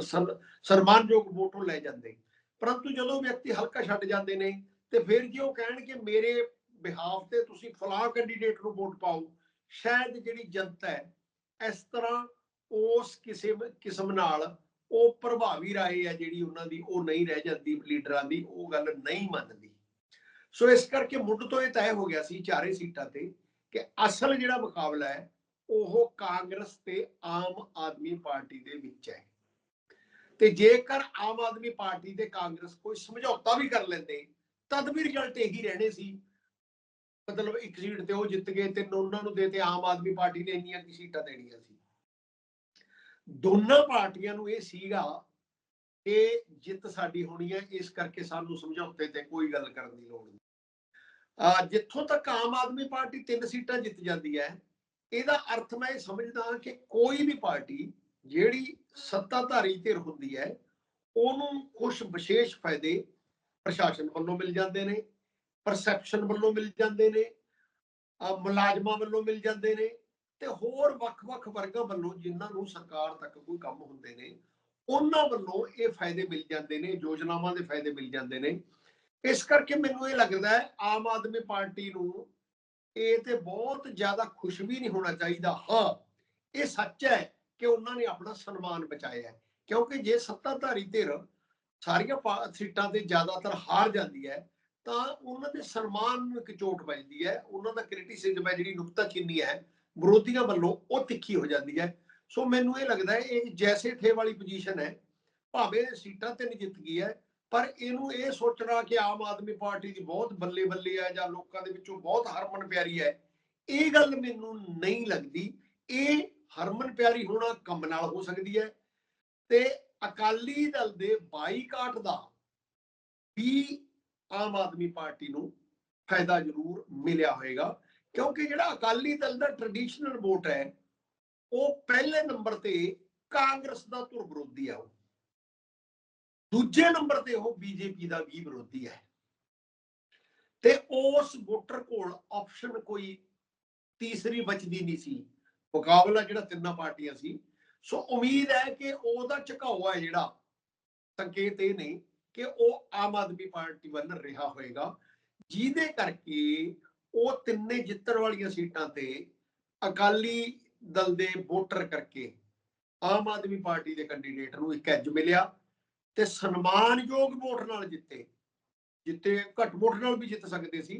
ਸਨਮਾਨਯੋਗ ਵੋਟ ਉਹ ਲੈ ਜਾਂਦੇ। ਪਰੰਤੂ ਜਦੋਂ ਵਿਅਕਤੀ ਹਲਕਾ ਛੱਡ ਜਾਂਦੇ ਨੇ, ਤੇ ਫਿਰ ਜੇ ਉਹ ਕਹਿਣ ਕਿ ਮੇਰੇ ਬਿਹਾਫ ਤੇ ਤੁਸੀਂ ਫਲਾਂ ਕੈਂਡੀਡੇਟ ਨੂੰ ਵੋਟ ਪਾਓ, ਸ਼ਾਇਦ ਜਿਹੜੀ ਜਨਤਾ ਹੈ, ਇਸ ਤਰ੍ਹਾਂ ਉਸ ਕਿਸੇ ਕਿਸਮ ਨਾਲ ਉਹ ਪ੍ਰਭਾਵੀ ਰਾਏ ਹੈ ਜਿਹੜੀ ਉਹਨਾਂ ਦੀ ਉਹ ਨਹੀਂ ਰਹਿ ਜਾਂਦੀ ਲੀਡਰਾਂ ਦੀ, ਉਹ ਗੱਲ ਨਹੀਂ ਮੰਨਦੀ। ਸੋ ਇਸ ਕਰਕੇ ਮੁੱਢ ਤੋਂ ਇਹ ਤੈਅ ਹੋ ਗਿਆ ਸੀ ਚਾਰੇ ਸੀਟਾਂ ਤੇ ਕਿ ਅਸਲ ਜਿਹੜਾ ਮੁਕਾਬਲਾ ਹੈ, ਉਹ ਕਾਂਗਰਸ ਤੇ ਆਮ ਆਦਮੀ ਪਾਰਟੀ ਦੇ ਵਿੱਚ ਹੈ। ਤੇ ਜੇਕਰ ਆਮ ਆਦਮੀ ਪਾਰਟੀ ਤੇ ਕਾਂਗਰਸ ਕੋਈ ਸਮਝੌਤਾ ਵੀ ਕਰ ਲੈਂਦੇ ਤਦ ਵੀ ਰਿਜ਼ਲਟ ਇਹੀ ਰਹਿਣੇ ਸੀ। ਮਤਲਬ ਇੱਕ ਸੀਟ ਤੇ ਉਹ ਜਿੱਤ ਗਏ ਤੇ ਉਹਨਾਂ ਨੂੰ ਦੇ ਤੇ ਆਮ ਆਦਮੀ ਪਾਰਟੀ ਨੇ ਇੰਨੀਆਂ ਕੀ ਸੀਟਾਂ ਦੇਣੀਆਂ ਸੀ। ਦੋਨਾਂ ਪਾਰਟੀਆਂ ਨੂੰ ਇਹ ਸੀਗਾ ਕਿ ਜਿੱਤ ਸਾਡੀ ਹੋਣੀ ਹੈ, ਇਸ ਕਰਕੇ ਸਾਨੂੰ ਸਮਝੌਤੇ ਤੇ ਕੋਈ ਗੱਲ ਕਰਨ ਦੀ ਲੋੜ ਨਹੀਂ। ਆ ਜਿੱਥੋਂ ਤੱਕ ਆਮ ਆਦਮੀ ਪਾਰਟੀ ਤਿੰਨ ਸੀਟਾਂ ਜਿੱਤ ਜਾਂਦੀ ਹੈ, ਇਹਦਾ ਅਰਥ ਮੈਂ ਇਹ ਸਮਝਦਾ ਕਿ ਕੋਈ ਵੀ ਪਾਰਟੀ ਜਿਹੜੀ ਸੱਤਾਧਾਰੀ ਧਿਰ ਹੁੰਦੀ ਹੈ, ਉਹਨੂੰ ਕੁਝ ਵਿਸ਼ੇਸ਼ ਫਾਇਦੇ ਪ੍ਰਸ਼ਾਸਨ ਵੱਲੋਂ ਮਿਲ ਜਾਂਦੇ ਨੇ ਪਰਸੈਪਸ਼ਨ ਵੱਲੋਂ ਮਿਲ ਜਾਂਦੇ ਨੇ ਮੁਲਾਜ਼ਮਾਂ ਵੱਲੋਂ ਮਿਲ ਜਾਂਦੇ ਨੇ ਤੇ ਹੋਰ ਵੱਖ-ਵੱਖ ਵਰਗਾਂ ਵੱਲੋਂ ਜਿਨ੍ਹਾਂ ਨੂੰ ਸਰਕਾਰ ਤੱਕ ਕੋਈ ਕੰਮ ਹੁੰਦੇ ਨੇ ਉਹਨਾਂ ਵੱਲੋਂ ਇਹ ਫਾਇਦੇ ਮਿਲ ਜਾਂਦੇ ਨੇ, ਯੋਜਨਾਵਾਂ ਦੇ ਫਾਇਦੇ ਮਿਲ ਜਾਂਦੇ ਨੇ। ਇਸ ਕਰਕੇ ਮੈਨੂੰ ਇਹ ਲੱਗਦਾ ਹੈ, ਆਮ ਆਦਮੀ ਪਾਰਟੀ ਨੂੰ ਇਹ ਤੇ ਬਹੁਤ ਜ਼ਿਆਦਾ ਖੁਸ਼ ਵੀ ਨਹੀਂ ਹੋਣਾ ਚਾਹੀਦਾ। ਹਾਂ, ਇਹ ਸੱਚ ਹੈ ਕਿ ਉਹਨਾਂ ਨੇ ਆਪਣਾ ਸਨਮਾਨ ਬਚਾਇਆ ਕਿਉਂਕਿ ਜੇ ਸੱਤਾਧਾਰੀ ਧਿਰ ਸਾਰੀਆਂ ਪਾ- ਸੀਟਾਂ ਤੇ ਜ਼ਿਆਦਾਤਰ ਹਾਰ ਜਾਂਦੀ ਹੈ, ਤਾਂ ਉਹਨਾਂ ਦੇ ਸਨਮਾਨ ਨੂੰ ਇੱਕ ਚੋਟ ਵੱਜਦੀ ਹੈ। ਉਹਨਾਂ ਦਾ ਕ੍ਰਿਟਿਸਿਜ਼ਮ ਹੈ ਜਿਹੜੀ ਨੁਕਤਾਚੀਨੀ ਹੈ, ਵਿਰੋਧੀਆਂ ਵੱਲੋਂ ਉਹ ਤਿੱਖੀ ਹੋ ਜਾਂਦੀ ਹੈ। ਸੋ ਮੈਨੂੰ ਇਹ ਲੱਗਦਾ ਹੈ, ਇਹ ਜੈਸੇ ਥੇ ਵਾਲੀ ਪੋਜੀਸ਼ਨ ਹੈ। ਭਾਵੇਂ ਸੀਟਾਂ ਤੇ ਨਹੀਂ ਜਿੱਤ ਗਈ ਹੈ, ਪਰ ਇਹਨੂੰ ਇਹ ਸੋਚਣਾ ਕਿ ਆਮ ਆਦਮੀ ਪਾਰਟੀ ਦੀ ਬਹੁਤ ਬੱਲੇ ਬੱਲੇ ਹੈ ਜਾਂ ਲੋਕਾਂ ਦੇ ਵਿੱਚੋਂ ਬਹੁਤ ਹਰਮਨ ਪਿਆਰੀ ਹੈ, ਇਹ ਗੱਲ ਮੈਨੂੰ ਨਹੀਂ ਲੱਗਦੀ। ਇਹ ਹਰਮਨ ਪਿਆਰੀ ਹੋਣਾ ਕੰਮ ਨਾਲ ਹੋ ਸਕਦੀ ਹੈ। ਤੇ ਅਕਾਲੀ ਦਲ ਦੇ ਬਾਈਕਾਟ ਦਾ ਵੀ ਆਮ ਆਦਮੀ ਪਾਰਟੀ ਨੂੰ ਫਾਇਦਾ ਜ਼ਰੂਰ ਮਿਲਿਆ ਹੋਵੇਗਾ ਕਿਉਂਕਿ ਜਿਹੜਾ ਅਕਾਲੀ ਦਲ ਦਾ ਟ੍ਰੈਡੀਸ਼ਨਲ ਵੋਟ ਹੈ ਉਹ ਪਹਿਲੇ ਨੰਬਰ ਤੇ ਕਾਂਗਰਸ ਦਾ ਧੁਰ ਵਿਰੋਧੀ ਆ ਉਹ। ਦੂਜੇ ਨੰਬਰ ਤੇ ਉਹ ਬੀਜੇਪੀ ਦਾ ਵੀ ਵਿਰੋਧੀ ਹੈ ਤੇ ਉਸ ਵੋਟਰ ਕੋਲ ਆਪਸ਼ਨ ਕੋਈ ਤੀਸਰੀ ਬਚਦੀ ਨਹੀਂ ਸੀ। ਮੁਕਾਬਲਾ ਜਿਹੜਾ ਤਿੰਨਾਂ ਪਾਰਟੀਆਂ ਸੀ। ਸੋ ਉਮੀਦ ਹੈ ਕਿ ਉਹਦਾ ਝੁਕਾਓ ਹੈ ਜਿਹੜਾ। ਸੰਕੇਤ ਇਹ ਨਹੀਂ ਕਿ ਉਹ ਆਮ ਆਦਮੀ ਪਾਰਟੀ ਵੱਲ ਰਿਹਾ ਹੋਏਗਾ। ਜਿਹਦੇ ਕਰਕੇ ਉਹ ਤਿੰਨੇ ਜਿੱਤਣ ਵਾਲੀਆਂ ਸੀਟਾਂ ਤੇ ਅਕਾਲੀ ਦਲ ਦੇ ਵੋਟਰ ਕਰਕੇ ਆਮ ਆਦਮੀ ਪਾਰਟੀ ਦੇ ਕੈਂਡੀਡੇਟ ਨੂੰ ਇੱਕ ਐਜ ਮਿਲਿਆ ਤੇ ਸਨਮਾਨਯੋਗ ਵੋਟ ਨਾਲ ਜਿੱਤੇ ਜਿੱਤੇ ਘੱਟ ਵੋਟ ਨਾਲ ਵੀ ਜਿੱਤ ਸਕਦੇ ਸੀ,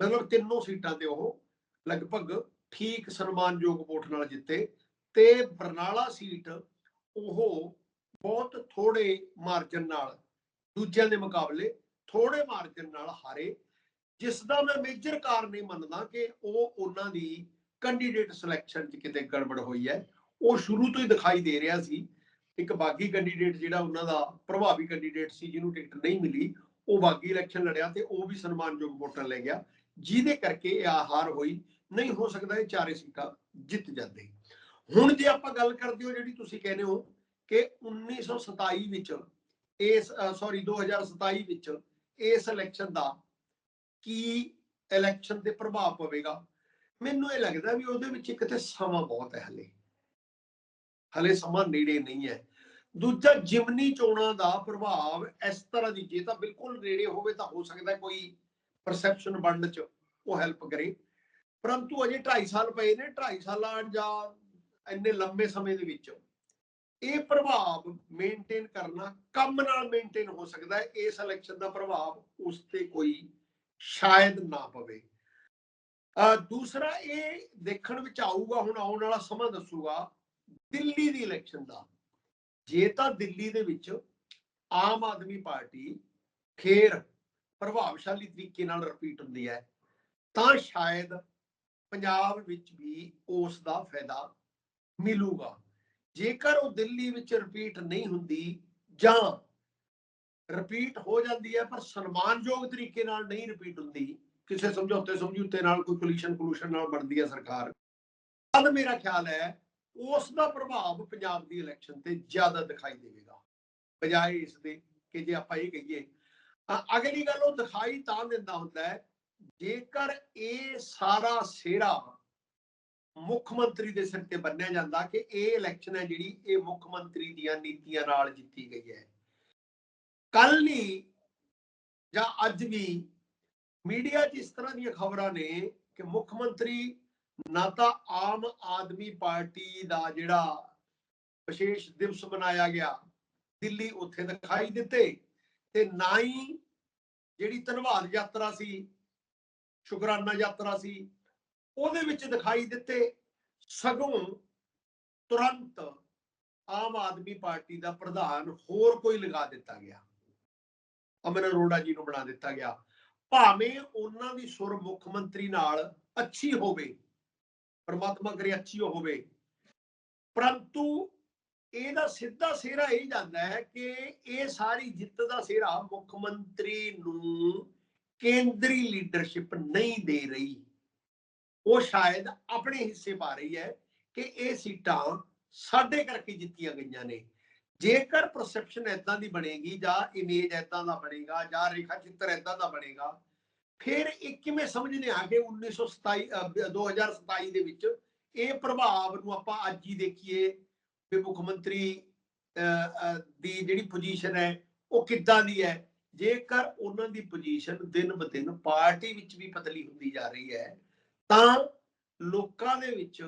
ਮਤਲਬ ਤਿੰਨੋਂ ਸੀਟਾਂ ਤੇ ਉਹ ਲਗਭਗ ਠੀਕ ਸਨਮਾਨਯੋਗ ਵੋਟ ਨਾਲ ਜਿੱਤੇ ਤੇ ਬਰਨਾਲਾ ਸੀਟ ਉਹ ਬਹੁਤ ਥੋੜੇ ਮਾਰਜਨ ਨਾਲ, ਦੂਜਿਆਂ ਦੇ ਮੁਕਾਬਲੇ ਥੋੜੇ ਮਾਰਜਨ ਨਾਲ ਹਾਰੇ, ਜਿਸ ਦਾ ਮੈਂ ਮੇਜਰ ਕਾਰਨ ਇਹ ਮੰਨਦਾ ਕਿ ਉਹ ਉਹਨਾਂ ਦੀ ਕੈਂਡੀਡੇਟ ਸਿਲੈਕਸ਼ਨ 'ਚ ਕਿਤੇ ਗੜਬੜ ਹੋਈ ਹੈ। ਉਹ ਸ਼ੁਰੂ ਤੋਂ ਹੀ ਦਿਖਾਈ ਦੇ ਰਿਹਾ ਸੀ। ਇੱਕ ਬਾਗੀ ਕੈਂਡੀਡੇਟ ਜਿਹੜਾ ਉਹਨਾਂ ਦਾ ਪ੍ਰਭਾਵੀ ਕੈਂਡੀਡੇਟ ਸੀ, ਜਿਹਨੂੰ ਟਿਕਟ ਨਹੀਂ ਮਿਲੀ, ਉਹ ਬਾਗੀ ਇਲੈਕਸ਼ਨ ਲੜਿਆ ਤੇ ਉਹ ਵੀ ਸਨਮਾਨਯੋਗ ਵੋਟਰ ਲੈ ਗਿਆ। ਜਿਹਦੇ ਕਰਕੇ ਇਹ ਹਾਰ ਹੋਈ। ਨਹੀਂ, ਹੋ ਸਕਦਾ ਇਹ ਚਾਰੇ ਸੀਟਾਂ ਜਿੱਤ ਜਾਂਦੇ। ਹੁਣ ਜੇ ਆਪਾਂ ਗੱਲ ਕਰਦੇ ਹੋ ਜਿਹੜੀ ਤੁਸੀਂ ਕਹਿੰਦੇ ਹੋ ਕਿ 1927 ਵਿੱਚ ਇਸ ਸੌਰੀ 2027 ਵਿੱਚ ਇਸ ਇਲੈਕਸ਼ਨ ਦਾ ਕੀ ਇਲੈਕਸ਼ਨ ਤੇ ਪ੍ਰਭਾਵ ਪਵੇਗਾ? ਮੈਨੂੰ ਇਹ ਲੱਗਦਾ ਵੀ ਉਹਦੇ ਵਿੱਚ ਇੱਕ ਤੇ ਸਮਾਂ ਬਹੁਤ ਹੈ ਹਲੇ। ਹਲੇ ਸਮਾਂ ਨੇੜੇ ਨਹੀਂ ਹੈ। ਦੂਜਾ, ਜਿਮਨੀ ਚੋਣਾਂ ਦਾ ਪ੍ਰਭਾਵ ਇਸ ਤਰ੍ਹਾਂ ਦੀ, ਜੇ ਤਾਂ ਬਿਲਕੁਲ ਨੇੜੇ ਹੋਵੇ ਤਾਂ ਹੋ ਸਕਦਾ ਕੋਈ ਪਰਸੈਪਸ਼ਨ ਬਣਨ ਚ ਉਹ ਹੈਲਪ ਕਰੇ। ਪਰੰਤੂ ਅਜੇ 2.5 ਸਾਲ ਪਏ ਨੇ 2.5 ਸਾਲਾਂ ਜਾਂ ਇੰਨੇ ਲੰਬੇ ਸਮੇਂ ਦੇ ਵਿੱਚ ਇਹ ਪ੍ਰਭਾਵ ਮੇਨਟੇਨ ਕਰਨਾ ਕੰਮ ਨਾਲ ਮੇਨਟੇਨ ਹੋ ਸਕਦਾ ਹੈ। ਇਸ ਇਲੈਕਸ਼ਨ ਦਾ ਪ੍ਰਭਾਵ ਉਸ ਤੇ ਕੋਈ ਸ਼ਾਇਦ ਨਾ ਪਵੇ। ਦੂਸਰਾ ਇਹ ਦੇਖਣ ਵਿੱਚ ਆਊਗਾ, ਹੁਣ ਆਉਣ ਵਾਲਾ ਸਮਾਂ ਦੱਸੂਗਾ, ਦਿੱਲੀ ਦੀ ਇਲੈਕਸ਼ਨ ਦਾ। ਜੇ ਤਾਂ ਦਿੱਲੀ ਦੇ ਵਿੱਚ ਆਮ ਆਦਮੀ ਪਾਰਟੀ ਫੇਰ ਪ੍ਰਭਾਵਸ਼ਾਲੀ ਤਰੀਕੇ ਨਾਲ ਰਿਪੀਟ ਹੁੰਦੀ ਹੈ, ਤਾਂ ਸ਼ਾਇਦ ਪੰਜਾਬ ਵਿੱਚ ਵੀ ਉਸ ਦਾ ਫਾਇਦਾ ਮਿਲੂਗਾ। ਜੇਕਰ ਉਹ ਦਿੱਲੀ ਵਿੱਚ ਰਿਪੀਟ ਨਹੀਂ ਹੁੰਦੀ, ਜਾਂ ਰਿਪੀਟ ਹੋ ਜਾਂਦੀ ਹੈ, ਪਰ ਸਨਮਾਨਯੋਗ ਤਰੀਕੇ ਨਾਲ ਨਹੀਂ ਰਿਪੀਟ ਹੁੰਦੀ ਕਿਸੇ ਸਮਝੌਤੇ ਸਮਝੌਤੇ ਨਾਲ, ਕੋਈ ਕੋਲੀਸ਼ਨ ਕੋਲੂਸ਼ਨ ਨਾਲ ਬਣਦੀ ਹੈ ਸਰਕਾਰ। ਤਦ ਮੇਰਾ ਖਿਆਲ ਹੈ, ਉਸ ਦਾ ਪ੍ਰਭਾਵ ਪੰਜਾਬ ਦੀ ਇਲੈਕਸ਼ਨ ਤੇ ਜ਼ਿਆਦਾ ਦਿਖਾਈ ਦੇਵੇਗਾ। ਬਜਾਏ ਇਸ ਦੇ ਕਿ ਜੇ ਆਪਾਂ ਇਹ ਕਹੀਏ ਅਗਲੀ ਗੱਲ ਉਹ ਦਿਖਾਈ ਤਾਂ ਦਿੰਦਾ ਹੁੰਦਾ ਹੈ, ਜੇਕਰ ਇਹ ਸਾਰਾ ਸਿਹਰਾ ਮੁੱਖ ਮੰਤਰੀ ਦੇ ਸਿਰ ਤੇ ਬੰਨਿਆ ਜਾਂਦਾ ਕਿ ਇਹ ਇਲੈਕਸ਼ਨ ਹੈ ਜਿਹੜੀ ਇਹ ਮੁੱਖ ਮੰਤਰੀ ਦੀਆਂ ਨੀਤੀਆਂ ਨਾਲ ਜਿੱਤੀ ਗਈ ਹੈ। ਕੱਲ ਹੀ ਜਾਂ ਅੱਜ ਵੀ ਮੀਡੀਆ 'ਚ ਇਸ ਤਰ੍ਹਾਂ ਦੀਆਂ ਖਬਰਾਂ ਨੇ ਕਿ ਮੁੱਖ ਮੰਤਰੀ ਨਾ ਤਾਂ ਆਮ ਆਦਮੀ ਪਾਰਟੀ ਦਾ ਜਿਹੜਾ ਵਿਸ਼ੇਸ਼ ਦਿਵਸ ਮਨਾਇਆ ਗਿਆ, ਦਿੱਲੀ ਉੱਥੇ ਦਿਖਾਈ ਦਿੱਤੇ ਤੇ ਨਾ ਹੀ ਜਿਹੜੀ ਧੰਨਵਾਦ ਯਾਤਰਾ ਸੀ, ਸ਼ੁਕਰਾਨਾ ਯਾਤਰਾ ਸੀ, ਉਹਦੇ ਵਿੱਚ ਦਿਖਾਈ ਦਿੱਤੇ ਸਗੋਂ ਤੁਰੰਤ ਆਮ ਆਦਮੀ ਪਾਰਟੀ ਦਾ ਪ੍ਰਧਾਨ ਹੋਰ ਕੋਈ ਲਗਾ ਦਿੱਤਾ ਗਿਆ। ਅਮਨ ਅਰੋੜਾ ਜੀ ਨੂੰ ਬਣਾ ਦਿੱਤਾ ਗਿਆ। ਭਾਵੇਂ ਉਹਨਾਂ ਦੀ ਸੁਰ ਮੁੱਖ ਮੰਤਰੀ ਨਾਲ ਅੱਛੀ ਹੋਵੇ, ਪਰਮਾਤਮਾ ਕਰੇ ਅੱਛੀ ਹੋਵੇ, ਪਰੰਤੂ ਇਹਦਾ ਸਿੱਧਾ ਸਿਹਰਾ ਇਹ ਜਾਂਦਾ ਹੈ ਕਿ ਇਹ ਸਾਰੀ ਜਿੱਤ ਦਾ ਸਿਹਰਾ ਮੁੱਖ ਮੰਤਰੀ ਨੂੰ ਕੇਂਦਰੀ ਲੀਡਰਸ਼ਿਪ ਨਹੀਂ ਦੇ ਰਹੀ। ਉਹ ਸ਼ਾਇਦ ਆਪਣੇ ਹਿੱਸੇ ਪਾ ਰਹੀ ਹੈ ਕਿ ਇਹ ਸੀਟਾਂ ਸਾਡੇ ਕਰਕੇ ਜਿੱਤੀਆਂ ਗਈਆਂ ਨੇ। ਜੇਕਰ ਪਰਸੈਪਸ਼ਨ ਐਦਾਂ ਦੀ ਬਣੇਗੀ ਜਾਂ ਇਮੇਜ ਐਦਾਂ ਦਾ ਬਣੇਗਾ ਜਾਂ ਰੇਖਾ ਚਿੱਤਰ ਐਦਾਂ ਦਾ ਬਣੇਗਾ ਫਿਰ ਇਹ ਕਿਵੇਂ ਸਮਝਨੇ ਆ ਕਿ 1927 2027 ਦੇ ਵਿੱਚ ਇਹ ਪ੍ਰਭਾਵ ਨੂੰ ਆਪਾਂ ਅੱਜ ਹੀ ਦੇਖੀਏ ਕਿ ਮੁੱਖ ਮੰਤਰੀ ਅਹ, ਦੀ ਜਿਹੜੀ ਪੋਜੀਸ਼ਨ ਹੈ ਉਹ ਕਿੱਦਾਂ ਦੀ ਹੈ। ਜੇਕਰ ਉਹਨਾਂ ਦੀ ਪੋਜੀਸ਼ਨ ਦਿਨ ਬ ਦਿਨ ਪਾਰਟੀ ਵਿੱਚ ਵੀ ਪਤਲੀ ਹੁੰਦੀ ਜਾ ਰਹੀ ਹੈ ਤਾਂ ਲੋਕਾਂ ਦੇ ਵਿੱਚ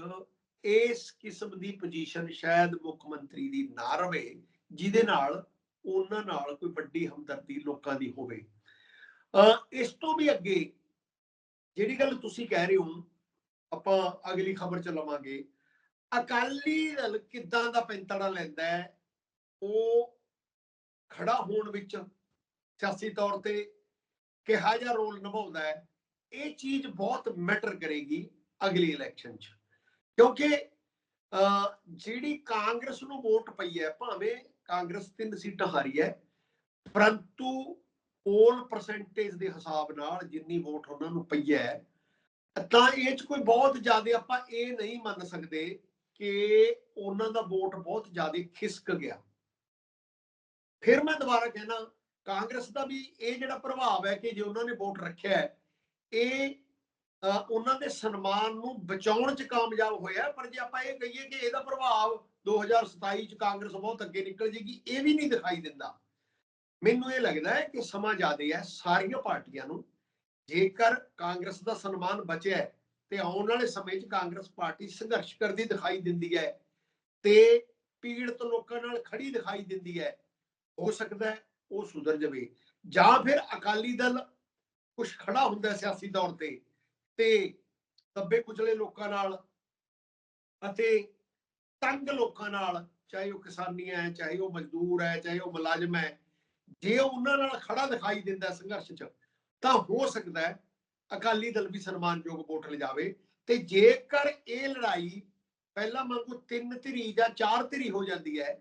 ਇਸ ਕਿਸਮ ਦੀ ਪੋਜੀਸ਼ਨ ਸ਼ਾਇਦ ਮੁੱਖ ਮੰਤਰੀ ਦੀ ਨਾ ਰਵੇ, ਜਿਹਦੇ ਨਾਲ ਉਹਨਾਂ ਨਾਲ ਕੋਈ ਵੱਡੀ ਹਮਦਰਦੀ ਲੋਕਾਂ ਦੀ ਹੋਵੇ। ਅਹ ਇਸ ਤੋਂ ਵੀ ਅੱਗੇ ਜਿਹੜੀ ਗੱਲ ਤੁਸੀਂ ਕਹਿ ਰਹੇ ਹੋ, ਆਪਾਂ ਅਗਲੀ ਖਬਰ ਚ ਲਵਾਂਗੇ। ਅਕਾਲੀ ਦਲ ਕਿੱਦਾਂ ਦਾ ਪੈਂਤੜਾ ਲੈਂਦਾ ਹੈ, ਉਹ ਖੜਾ ਹੋਣ ਵਿੱਚ ਸਿਆਸੀ ਤੌਰ ਤੇ ਕਿਹਾ ਜਿਹਾ ਰੋਲ ਨਿਭਾਉਂਦਾ ਹੈ, ਇਹ ਚੀਜ਼ ਬਹੁਤ ਮੈਟਰ ਕਰੇਗੀ ਅਗਲੀ ਇਲੈਕਸ਼ਨ 'ਚ। ਕਿਉਂਕਿ ਅਹ, ਜਿਹੜੀ ਕਾਂਗਰਸ ਨੂੰ ਵੋਟ ਪਈ ਹੈ ਭਾਵੇਂ ਕਾਂਗਰਸ ਤਿੰਨ ਸੀਟਾਂ ਹਾਰੀ ਹੈ ਪਰੰਤੂ ਪੋਲ ਪਰਸੈਂਟੇਜ ਦੇ ਹਿਸਾਬ ਨਾਲ ਜਿੰਨੀ ਵੋਟ ਉਹਨਾਂ ਨੂੰ ਪਈ ਹੈ ਤਾਂ ਇਹ 'ਚ ਕੋਈ ਬਹੁਤ ਜ਼ਿਆਦਾ ਆਪਾਂ ਇਹ ਨਹੀਂ ਮੰਨ ਸਕਦੇ ਕਿ ਉਹਨਾਂ ਦਾ ਵੋਟ ਬਹੁਤ ਜ਼ਿਆਦਾ ਖਿਸਕ ਗਿਆ। ਫਿਰ ਮੈਂ ਦੁਬਾਰਾ ਕਹਿਣਾ ਕਾਂਗਰਸ ਦਾ ਵੀ ਇਹ ਜਿਹੜਾ ਪ੍ਰਭਾਵ ਹੈ ਕਿ ਜੇ ਉਹਨਾਂ ਨੇ ਵੋਟ ਰੱਖਿਆ ਹੈ ਇਹ ਉਹਨਾਂ ਦੇ ਸਨਮਾਨ ਨੂੰ ਬਚਾਉਣ 'ਚ ਕਾਮਯਾਬ ਹੋਇਆ ਪਰ ਜੇ ਆਪਾਂ ਇਹ ਕਹੀਏ ਕਿ ਇਹਦਾ ਪ੍ਰਭਾਵ 2027 'ਚ ਕਾਂਗਰਸ ਬਹੁਤ ਅੱਗੇ ਨਿਕਲ ਜੇਗੀ, ਇਹ ਵੀ ਨਹੀਂ ਦਿਖਾਈ ਦਿੰਦਾ। ਮੈਨੂੰ ਇਹ ਲੱਗਦਾ ਹੈ ਕਿ ਸਮਾਂ ਜ਼ਿਆਦਾ ਹੈ ਸਾਰੀਆਂ ਪਾਰਟੀਆਂ ਨੂੰ, ਜੇਕਰ ਕਾਂਗਰਸ ਦਾ ਸਨਮਾਨ ਬਚਿਆ ਹੈ, ਤੇ ਆਉਣ ਵਾਲੇ ਸਮੇਂ 'ਚ ਕਾਂਗਰਸ ਪਾਰਟੀ ਸੰਘਰਸ਼ ਕਰਦੀ ਦਿਖਾਈ ਦਿੰਦੀ ਹੈ ਤੇ ਪੀੜਤ ਲੋਕਾਂ ਨਾਲ ਖੜੀ ਦਿਖਾਈ ਦਿੰਦੀ ਹੈ, ਹੋ ਸਕਦਾ ਹੈ ਉਹ ਸੁਧਰ ਜਾਵੇ। ਜਾਂ ਫਿਰ ਅਕਾਲੀ ਦਲ ਕੁਝ ਖੜਾ ਹੁੰਦਾ ਸਿਆਸੀ ਤੌਰ ਤੇ ਤੇ ਦੱਬੇ ਕੁਚਲੇ ਲੋਕਾਂ ਨਾਲ ਅਤੇ ਤੰਗ ਲੋਕਾਂ ਨਾਲ, ਚਾਹੇ ਉਹ ਕਿਸਾਨੀ ਹੈ, ਚਾਹੇ ਉਹ ਮਜ਼ਦੂਰ ਹੈ, ਚਾਹੇ ਉਹ ਮੁਲਾਜ਼ਮ ਹੈ, ਜੇ ਉਹ ਉਹਨਾਂ ਨਾਲ ਖੜਾ ਦਿਖਾਈ ਦਿੰਦਾ ਸੰਘਰਸ਼ 'ਚ, ਤਾਂ ਹੋ ਸਕਦਾ ਹੈ ਅਕਾਲੀ ਦਲ ਵੀ ਸਨਮਾਨਯੋਗ ਵੋਟ ਲਿਜਾਵੇ ਤੇ ਜੇਕਰ ਇਹ ਲੜਾਈ ਪਹਿਲਾਂ ਵਾਂਗੂ ਤਿੰਨ ਧਿਰੀ ਜਾਂ ਚਾਰ ਧਿਰੀ ਹੋ ਜਾਂਦੀ ਹੈ,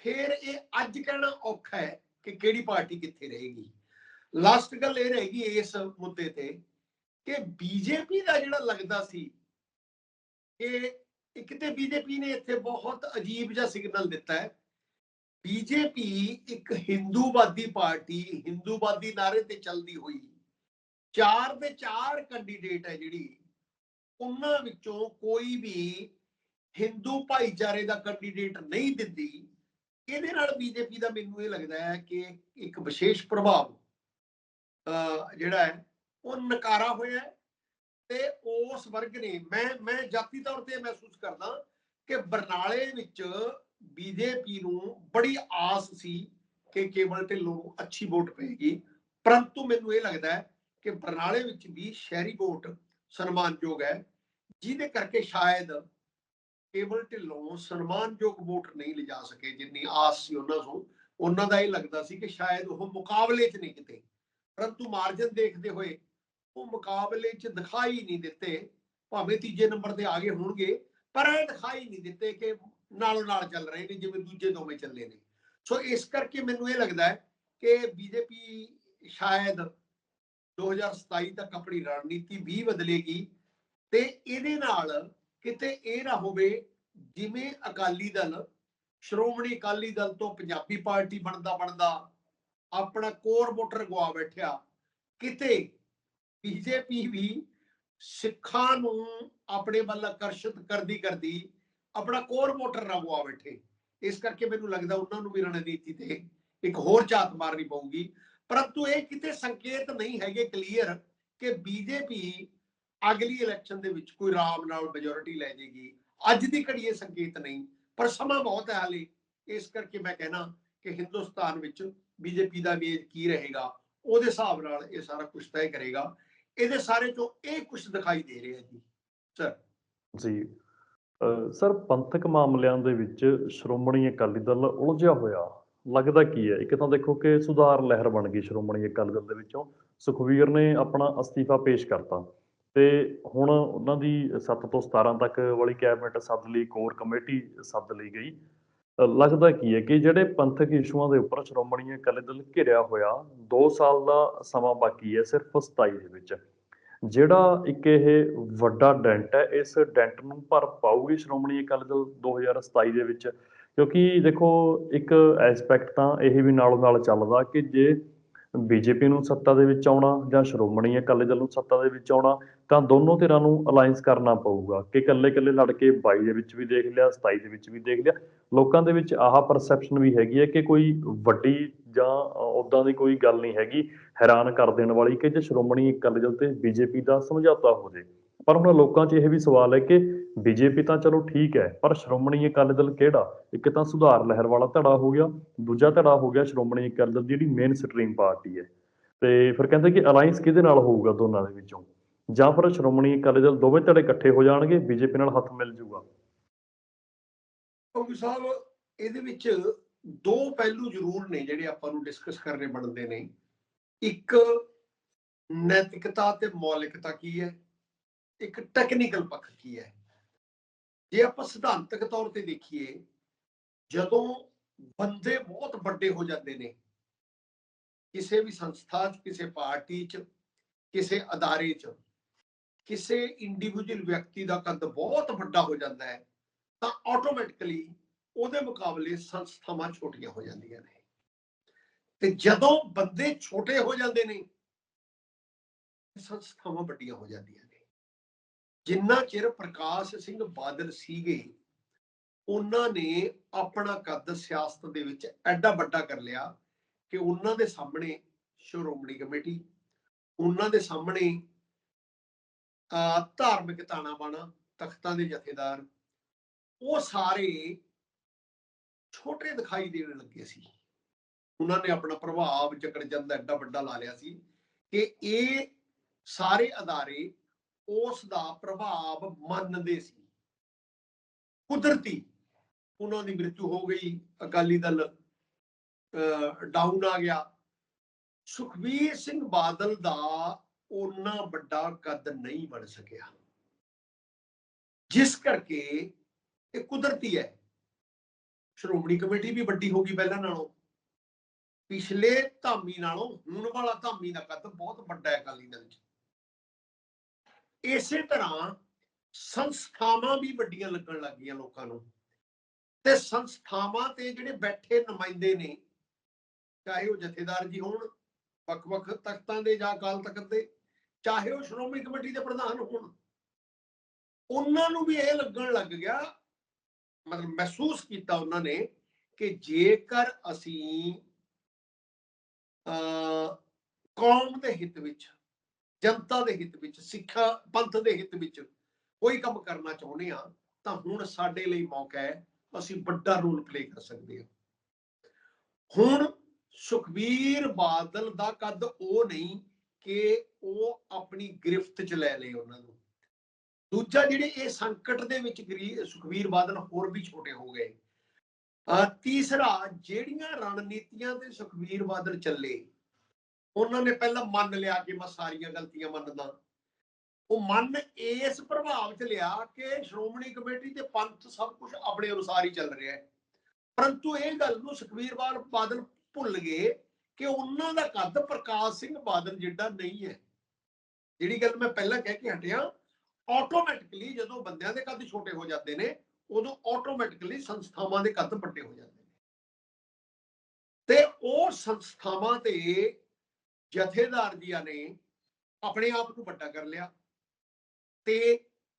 ਫਿਰ ਇਹ ਅੱਜ ਕਹਿਣਾ ਔਖਾ ਹੈ ਕਿ ਕਿਹੜੀ ਪਾਰਟੀ ਕਿੱਥੇ ਰਹੇਗੀ। ਲਾਸਟ ਗੱਲ ਇਹ ਰਹੇਗੀ ਇਸ ਮੁੱਦੇ ਤੇ ਕਿ ਬੀਜੇਪੀ ਦਾ ਜਿਹੜਾ ਲੱਗਦਾ ਸੀ ਕਿ ਇੱਕ ਤੇ ਬੀਜੇਪੀ ਨੇ ਇੱਥੇ ਬਹੁਤ ਅਜੀਬ ਜਿਹਾ ਸਿਗਨਲ ਦਿੱਤਾ ਹੈ। ਬੀਜੇਪੀ ਇੱਕ ਹਿੰਦੂਵਾਦੀ ਪਾਰਟੀ, ਹਿੰਦੂਵਾਦੀ ਨਾਰੇ ਤੇ ਚੱਲਦੀ ਹੋਈ ਚਾਰ ਦੇ ਚਾਰ ਕੈਂਡੀਡੇਟ ਹੈ ਜਿਹੜੀ, ਉਹਨਾਂ ਵਿੱਚੋਂ ਕੋਈ ਵੀ ਹਿੰਦੂ ਭਾਈਚਾਰੇ ਦਾ ਕੈਂਡੀਡੇਟ ਨਹੀਂ ਦਿੰਦੀ। ਇਹਦੇ ਨਾਲ ਬੀਜੇਪੀ ਦਾ ਮੈਨੂੰ ਇਹ ਲੱਗਦਾ ਹੈ ਕਿ ਇੱਕ ਵਿਸ਼ੇਸ਼ ਪ੍ਰਭਾਵ, ਅਹ ਜਿਹੜਾ ਹੈ ਉਹ ਨਕਾਰਾ ਹੋਇਆ ਤੇ ਉਸ ਵਰਗ ਨੇ, ਮੈਂ ਮੈਂ ਜਾਤੀ ਤੌਰ ਤੇ ਮਹਿਸੂਸ ਕਰਦਾ ਕਿ ਬਰਨਾਲੇ ਵਿੱਚ ਬੀਜੇਪੀ ਨੂੰ ਬੜੀ ਆਸ ਸੀ ਕਿ ਕੇਵਲ ਢਿੱਲੋਂ ਨੂੰ ਅੱਛੀ ਵੋਟ ਪਏਗੀ। ਪਰੰਤੂ ਮੈਨੂੰ ਇਹ ਲੱਗਦਾ ਹੈ ਕਿ ਬਰਨਾਲੇ ਵਿੱਚ ਵੀ ਸ਼ਹਿਰੀ ਵੋਟ ਸਨਮਾਨਯੋਗ ਹੈ, ਜਿਹਦੇ ਕਰਕੇ ਸ਼ਾਇਦ ਕੇਵਲ ਢਿੱਲੋਂ ਸਨਮਾਨਯੋਗ ਵੋਟ ਨਹੀਂ ਲਿਜਾ ਸਕੇ, ਜਿੰਨੀ ਆਸ ਸੀ ਉਹਨਾਂ ਤੋਂ। ਉਹਨਾਂ ਦਾ ਇਹ ਲੱਗਦਾ ਸੀ ਕਿ ਸ਼ਾਇਦ ਉਹ ਮੁਕਾਬਲੇ 'ਚ ਨਹੀਂ ਕਿਤੇ। ਪਰੰਤੂ ਮਾਰਜਨ ਦੇਖਦੇ ਹੋਏ ਉਹ ਮੁਕਾਬਲੇ 'ਚ ਦਿਖਾਈ ਨਹੀਂ ਦਿੱਤੇ। ਭਾਵੇਂ ਤੀਜੇ ਨੰਬਰ ਤੇ ਆ ਗਏ ਹੋਣਗੇ, ਪਰ ਇਹ ਦਿਖਾਈ ਨਹੀਂ ਦਿੱਤੇ ਕਿ ਨਾਲੋਂ ਨਾਲ ਚੱਲ ਰਹੇ ਨੇ, ਜਿਵੇਂ ਦੂਜੇ ਦੋਵੇਂ ਚੱਲੇ ਨੇ। ਸੋ ਇਸ ਕਰਕੇ ਮੈਨੂੰ ਇਹ ਲੱਗਦਾ ਹੈ ਕਿ ਬੀਜੇਪੀ ਸ਼ਾਇਦ 2027 ਤੱਕ ਆਪਣੀ ਰਣਨੀਤੀ ਵੀ ਬਦਲੇਗੀ ਤੇ ਇਹਦੇ ਨਾਲ ਕਿਤੇ ਇਹ ਨਾ ਹੋਵੇ, ਜਿਵੇਂ ਅਕਾਲੀ ਦਲ, ਸ਼੍ਰੋਮਣੀ ਅਕਾਲੀ ਦਲ ਤੋਂ ਪੰਜਾਬੀ ਪਾਰਟੀ ਬਣਦਾ ਬਣਦਾ ਆਪਣਾ ਕੋਰ ਵੋਟਰ ਗਵਾ ਬੈਠਿਆ, ਕਿਤੇ ਬੀਜੇਪੀ ਵੀ ਸਿੱਖਾਂ ਨੂੰ ਆਪਣੇ ਵੱਲ ਆਕਰਸ਼ਿਤ ਕਰਦੀ ਕਰਦੀ ਆਪਣਾ ਕੋਰ ਮੋਟਰ ਨਾ ਗਵਾ ਬੈਠੇ। ਇਸ ਕਰਕੇ ਮੈਨੂੰ ਲੱਗਦਾ ਉਹਨਾਂ ਨੂੰ ਵੀ ਰਣਨੀਤੀ ਤੇ ਇੱਕ ਹੋਰ ਝਾਤ ਮਾਰਨੀ ਪਊਗੀ। ਪਰੰਤੂ ਇਹ ਕਿਤੇ ਸੰਕੇਤ ਨਹੀਂ ਹੈਗੇ ਕਲੀਅਰ ਕਿ ਬੀਜੇਪੀ ਅਗਲੀ ਇਲੈਕਸ਼ਨ ਦੇ ਵਿੱਚ ਕੋਈ ਆਰਾਮ ਨਾਲ ਮੈਜੋਰਿਟੀ ਲੈ ਜਾਏਗੀ ਅੱਜ ਦੀ ਘੜੀ ਇਹ ਸੰਕੇਤ ਨਹੀਂ, ਪਰ ਸਮਾਂ ਬਹੁਤ ਹੈ ਹਾਲੇ। ਇਸ ਕਰਕੇ ਮੈਂ ਕਹਿਣਾ ਕਿ ਹਿੰਦੁਸਤਾਨ ਵਿੱਚ ਬੀਜੇਪੀ ਦਾ ਵੇਜ ਕੀ ਰਹੇਗਾ, ਉਹਦੇ ਹਿਸਾਬ ਨਾਲ ਇਹ ਸਾਰਾ ਕੁਝ ਤੈਅ ਕਰੇਗਾ। ਇਹਦੇ ਸਾਰੇ ਚੋਂ ਇਹ ਕੁਝ ਦਿਖਾਈ ਦੇ ਰਿਹਾ ਜੀ, ਸਰ। ਜੀ ਸਰ, ਪੰਥਕ ਮਾਮਲਿਆਂ ਦੇ ਵਿੱਚ ਸ਼੍ਰੋਮਣੀ ਅਕਾਲੀ ਦਲ ਉਲਝਿਆ ਹੋਇਆ, ਲੱਗਦਾ ਕੀ ਹੈ? ਇੱਕ ਤਾਂ ਦੇਖੋ ਕਿ ਸੁਧਾਰ ਲਹਿਰ ਬਣ ਗਈ ਸ਼੍ਰੋਮਣੀ ਅਕਾਲੀ ਦਲ ਦੇ ਵਿੱਚੋਂ। ਸੁਖਵੀਰ ਨੇ ਆਪਣਾ ਅਸਤੀਫਾ ਪੇਸ਼ ਕਰਤਾ। ਤੇ ਹੁਣ ਉਹਨਾਂ ਦੀ 7 ਤੋਂ 17 ਤੱਕ ਵਾਲੀ ਕੈਬਨਿਟ ਸੱਦ ਲਈ, ਕੋਰ ਕਮੇਟੀ ਸੱਦ ਲਈ ਗਈ। ਲੱਗਦਾ ਕੀ ਹੈ ਕਿ ਜਿਹੜੇ ਪੰਥਕ ਇਸ਼ੂਆਂ ਦੇ ਉੱਪਰ ਸ਼੍ਰੋਮਣੀ ਅਕਾਲੀ ਦਲ ਘਿਰਿਆ ਹੋਇਆ 2 ਸਾਲ ਦਾ ਸਮਾਂ ਬਾਕੀ ਹੈ ਸਿਰਫ 27 ਦੇ ਵਿੱਚ। ਜਿਹੜਾ ਇੱਕ ਇਹ ਵੱਡਾ ਡੈਂਟ ਹੈ, ਇਸ ਡੈਂਟ ਨੂੰ ਭਰ ਪਾਊਗੀ ਸ਼੍ਰੋਮਣੀ ਅਕਾਲੀ ਦਲ 2027 ਦੇ ਵਿੱਚ। ਕਿਉਂਕਿ ਦੇਖੋ, ਇੱਕ ਐਸਪੈਕਟ ਤਾਂ ਇਹ ਵੀ ਨਾਲੋਂ ਨਾਲ ਚੱਲਦਾ ਕਿ ਜੇ ਬੀਜੇਪੀ ਨੂੰ ਸੱਤਾ ਦੇ ਵਿੱਚ ਆਉਣਾ ਜਾਂ ਸ਼੍ਰੋਮਣੀ ਅਕਾਲੀ ਦਲ ਨੂੰ ਸੱਤਾ ਦੇ ਵਿੱਚ ਆਉਣਾ, ਤਾਂ ਦੋਨੋਂ ਧਿਰਾਂ ਨੂੰ ਅਲਾਈਅੰਸ ਕਰਨਾ ਪਊਗਾ। ਕਿ ਇਕੱਲੇ-ਇਕੱਲੇ ਲੜ ਕੇ 22 ਦੇ ਵਿੱਚ ਵੀ ਦੇਖ ਲਿਆ 27 ਦੇ ਵਿੱਚ ਵੀ ਦੇਖ ਲਿਆ, ਲੋਕਾਂ ਦੇ ਵਿੱਚ ਆਹ ਪਰਸੈਪਸ਼ਨ ਵੀ ਹੈਗੀ ਹੈ ਕਿ ਕੋਈ ਵੱਡੀ ਜਾਂ ਉਦਾਂ ਦੀ ਕੋਈ ਗੱਲ ਨਹੀਂ ਹੈਗੀ, ਹੈਰਾਨ ਕਰ ਦੇਣ ਵਾਲੀ ਕਿ ਜੇ ਸ਼੍ਰੋਮਣੀ ਅਕਾਲੀ ਦਲ ਤੇ ਬੀਜੇਪੀ ਦਾ ਸਮਝੌਤਾ ਹੋ ਜੇ। ਪਰ ਹੁਣ ਲੋਕਾਂ 'ਚ ਇਹ ਵੀ ਸਵਾਲ ਹੈ ਕਿ ਬੀਜੇਪੀ ਤਾਂ ਚਲੋ ਠੀਕ ਹੈ, ਪਰ ਸ਼੍ਰੋਮਣੀ ਅਕਾਲੀ ਦਲ ਕਿਹੜਾ? ਇੱਕ ਤਾਂ ਸੁਧਾਰ ਲਹਿਰ ਵਾਲਾ ਧੜਾ ਹੋ ਗਿਆ, ਦੂਜਾ ਧੜਾ ਹੋ ਗਿਆ ਸ਼੍ਰੋਮਣੀ ਅਕਾਲੀ ਦਲ ਜਿਹੜੀ ਮੇਨ ਸਟ੍ਰੀਮ ਪਾਰਟੀ ਹੈ। ਤੇ ਫਿਰ ਕਹਿੰਦੇ ਕਿ ਅਲਾਈਅੰਸ ਕਿਹਦੇ ਨਾਲ ਹੋਊਗਾ ਦੋਨਾਂ ਦੇ ਵਿੱਚੋਂ? ਜਾਂ ਫਿਰ ਸ਼੍ਰੋਮਣੀ ਅਕਾਲੀ ਦਲ ਦੋਵੇਂ ਧੜੇ ਇਕੱਠੇ ਹੋ ਜਾਣਗੇ, ਬੀਜੇਪੀ ਨਾਲ ਹੱਥ ਮਿਲ ਜੂਗਾ? ਕਿਉਂਕਿ ਸਾਹਿਬ ਇਹਦੇ ਵਿੱਚ ਦੋ ਪਹਿਲੂ ਜ਼ਰੂਰ ਨੇ ਜਿਹੜੇ ਆਪਾਂ ਨੂੰ ਡਿਸਕਸ ਕਰਨੇ ਬਣਦੇ ਨੇ। ਇੱਕ ਨੈਤਿਕਤਾ ਤੇ ਮੌਲਿਕਤਾ ਕੀ ਹੈ? ਇੱਕ ਟੈਕਨੀਕਲ ਪੱਖ ਕੀ ਹੈ? ਜੇ ਆਪਾਂ ਸਿਧਾਂਤਕ ਤੌਰ ਤੇ ਦੇਖੀਏ, ਜਦੋਂ ਬੰਦੇ ਬਹੁਤ ਵੱਡੇ ਹੋ ਜਾਂਦੇ ਨੇ, ਕਿਸੇ ਵੀ ਸੰਸਥਾ 'ਚ, ਕਿਸੇ ਪਾਰਟੀ 'ਚ, ਕਿਸੇ ਅਦਾਰੇ 'ਚ, ਕਿਸੇ ਇੰਡੀਵਿਜੂਅਲ ਵਿਅਕਤੀ ਦਾ ਕੱਦ ਬਹੁਤ ਵੱਡਾ ਹੋ ਜਾਂਦਾ ਹੈ, ਤਾਂ ਆਟੋਮੈਟਿਕਲੀ ਉਹਦੇ ਮੁਕਾਬਲੇ ਸੰਸਥਾਵਾਂ ਛੋਟੀਆਂ ਹੋ ਜਾਂਦੀਆਂ ਨੇ। ਤੇ ਜਦੋਂ ਬੰਦੇ ਛੋਟੇ ਹੋ ਜਾਂਦੇ ਨੇ, ਸੰਸਥਾਵਾਂ ਵੱਡੀਆਂ ਹੋ ਜਾਂਦੀਆਂ ਨੇ। ਜਿੰਨਾ ਚਿਰ ਪ੍ਰਕਾਸ਼ ਸਿੰਘ ਬਾਦਲ ਸੀਗੇ, ਉਹਨਾਂ ਨੇ ਆਪਣਾ ਕੱਦ ਸਿਆਸਤ ਦੇ ਵਿੱਚ ਐਡਾ ਵੱਡਾ ਕਰ ਲਿਆ ਕਿ ਉਹਨਾਂ ਦੇ ਸਾਹਮਣੇ ਸ਼੍ਰੋਮਣੀ ਕਮੇਟੀ, ਉਹਨਾਂ ਦੇ ਸਾਹਮਣੇ ਆ ਧਾਰਮਿਕ ਤਾਣਾ ਬਾਣਾ ਤਖਤਾਂ ਦੇ ਜਥੇਦਾਰ, ਉਹ ਸਾਰੇ ਛੋਟੇ ਦਿਖਾਈ ਦੇਣ ਲੱਗੇ ਸੀ। ਉਹਨਾਂ ਨੇ ਆਪਣਾ ਪ੍ਰਭਾਵ ਜਕੜ ਜਾਂਦਾ ਐਡਾ ਵੱਡਾ ਲਾ ਲਿਆ ਸੀ ਕਿ ਇਹ ਸਾਰੇ ਅਦਾਰੇ ਉਸ ਦਾ ਪ੍ਰਭਾਵ ਮੰਨਦੇ ਸੀ। ਕੁਦਰਤੀ ਉਹਨਾਂ ਦੀ ਮ੍ਰਿਤੂ ਹੋ ਗਈ, ਅਕਾਲੀ ਦਲ ਡਾਊਨ ਆ ਗਿਆ। ਸੁਖਬੀਰ ਸਿੰਘ ਬਾਦਲ ਦਾ ਉਹਨਾਂ ਵੱਡਾ ਕੱਦ ਨਹੀਂ ਬਣ ਸਕਿਆ। ਜਿਸ ਕਰਕੇ ਇਹ ਕੁਦਰਤੀ ਹੈ। ਸ਼੍ਰੋਮਣੀ ਕਮੇਟੀ ਵੀ ਵੱਡੀ ਹੋ ਗਈ ਪਹਿਲਾਂ ਨਾਲੋਂ। ਪਿਛਲੇ ਧਾਮੀ ਨਾਲੋਂ ਹੁਣ ਵਾਲਾ ਧਾਮੀ ਦਾ ਕੱਦ ਬਹੁਤ ਵੱਡਾ ਹੈ ਅਕਾਲੀ ਦਲ 'ਚ। ਇਸੇ ਤਰ੍ਹਾਂ ਸੰਸਥਾਵਾਂ ਵੀ ਵੱਡੀਆਂ ਲੱਗਣ ਲੱਗ ਗਈਆਂ ਲੋਕਾਂ ਨੂੰ। ਤੇ ਸੰਸਥਾਵਾਂ ਤੇ ਜਿਹੜੇ ਬੈਠੇ ਨੁਮਾਇੰਦੇ ਨੇ, ਚਾਹੇ ਉਹ ਜਥੇਦਾਰ ਜੀ ਹੋਣ, ਵੱਖ-ਵੱਖ ਤਖਤਾਂ ਦੇ ਜਾਂ ਅਕਾਲ ਤਖਤ ਦੇ, ਚਾਹੇ ਉਹ ਸ਼੍ਰੋਮਣੀ ਕਮੇਟੀ ਦੇ ਪ੍ਰਧਾਨ ਹੋਣ, ਉਹਨਾਂ ਨੂੰ ਵੀ ਇਹ ਲੱਗਣ ਲੱਗ ਗਿਆ, ਮਤਲਬ ਮਹਿਸੂਸ ਕੀਤਾ ਉਹਨਾਂ ਨੇ ਕਿ ਜੇਕਰ ਅਸੀਂ ਅ ਕੌਮ ਦੇ ਹਿੱਤ ਵਿੱਚ ਜਨਤਾ ਦੇ ਹਿੱਤ ਵਿੱਚ, ਸਿੱਖਾ, ਪੰਥ ਦੇ ਹਿੱਤ ਵਿੱਚ ਕੋਈ ਕੰਮ ਕਰਨਾ ਚਾਹੁੰਦੇ ਆ ਤਾਂ ਹੁਣ ਸਾਡੇ ਲਈ ਮੌਕਾ ਹੈ, ਅਸੀਂ ਵੱਡਾ ਰੋਲ ਪਲੇ ਕਰ ਸਕਦੇ ਹਾਂ। ਹੁਣ ਸੁਖਬੀਰ ਬਾਦਲ ਦਾ ਕੱਦ ਉਹ ਨਹੀਂ ਕਿ ਉਹ ਆਪਣੀ ਗ੍ਰਿਫਤ ਚ ਲੈ ਲਏ ਉਹਨਾਂ ਨੂੰ। ਦੂਜਾ ਜਿਹੜੇ ਇਹ ਸੰਕਟ ਦੇ ਵਿੱਚ ਗਰੀ- ਸੁਖਬੀਰ ਬਾਦਲ ਹੋਰ ਵੀ ਛੋਟੇ ਹੋ ਗਏ। ਅਹ ਤੀਸਰਾ, ਜਿਹੜੀਆਂ ਰਣਨੀਤੀਆਂ ਤੇ ਸੁਖਬੀਰ ਬਾਦਲ ਚੱਲੇ ਉਹਨਾਂ ਨੇ ਪਹਿਲਾਂ ਮੰਨ ਲਿਆ ਕਿ ਮੈਂ ਸਾਰੀਆਂ ਗਲਤੀਆਂ ਮੰਨਦਾ। ਉਹ ਮੰਨ ਇਸ ਪ੍ਰਭਾਵ ਚ ਲਿਆ ਕਿ ਸ਼੍ਰੋਮਣੀ ਕਮੇਟੀ ਤੇ ਪੰਥ ਸਭ ਕੁਝ ਆਪਣੇ ਅਨੁਸਾਰ ਹੀ ਚੱਲ ਰਿਹਾ ਹੈ। ਪਰੰਤੂ ਇਹ ਗੱਲ ਨੂੰ ਸੁਖਬੀਰ ਬਾਦਲ ਭੁੱਲ ਗਏ ਕਿ ਉਹਨਾਂ ਦਾ ਕੱਦ ਪ੍ਰਕਾਸ਼ ਸਿੰਘ ਬਾਦਲ ਜਿੱਡਾ ਨਹੀਂ ਹੈ। ਜਿਹੜੀ ਗੱਲ ਮੈਂ ਪਹਿਲਾਂ ਕਹਿ ਕੇ ਹਟਿਆ ਆਟੋਮੈਟਿਕਲੀ ਜਦੋਂ ਬੰਦਿਆਂ ਦੇ ਕੱਦ ਛੋਟੇ ਹੋ ਜਾਂਦੇ ਨੇ, ਉਦੋਂ ਆਟੋਮੈਟਿਕਲੀ ਸੰਸਥਾਵਾਂ ਦੇ ਕੱਦ ਵੱਡੇ ਹੋ ਜਾਂਦੇ ਨੇ। ਤੇ ਉਹ ਸੰਸਥਾਵਾਂ ਤੇ ਜਥੇਦਾਰ ਜੀਆਂ ਨੇ ਆਪਣੇ ਆਪ ਨੂੰ ਵੱਡਾ ਕਰ ਲਿਆ। ਤੇ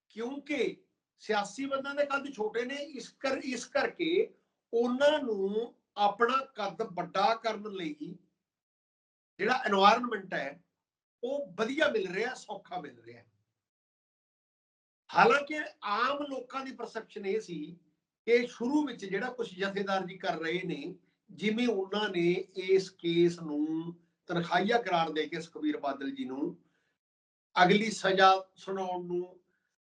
ਕਿਉਂਕਿ ਸਿਆਸੀ ਬੰਦਾਂ ਦੇ ਕੱਦ ਛੋਟੇ ਨੇ, ਇਸ ਕਰ, ਇਸ ਕਰਕੇ ਉਹਨਾਂ ਨੂੰ ਆਪਣਾ ਕੱਦ ਵੱਡਾ ਕਰਨ ਲਈ ਜਿਹੜਾ এনवायरमेंट ਹੈ, ਉਹ ਵਧੀਆ ਮਿਲ ਰਿਹਾ, ਸੌਖਾ ਮਿਲ ਰਿਹਾ ਹਾਲਾਂਕਿ ਆਮ ਲੋਕਾਂ ਦੀ ਪਰਸੈਪਸ਼ਨ ਇਹ ਸੀ ਕਿ ਸ਼ੁਰੂ ਵਿੱਚ ਜਿਹੜਾ ਕੁਝ ਜਥੇਦਾਰ ਜੀ ਕਰ ਰਹੇ ਨੇ, ਜਿਵੇਂ ਉਹਨਾਂ ਨੇ ਇਸ ਕੇਸ ਨੂੰ ਤਨਖਾਹੀਆ ਕਰਾਰ ਦੇ ਕੇ ਸੁਖਬੀਰ ਬਾਦਲ ਜੀ ਨੂੰ ਅਗਲੀ ਸਜ਼ਾ ਸੁਣਾਉਣ ਨੂੰ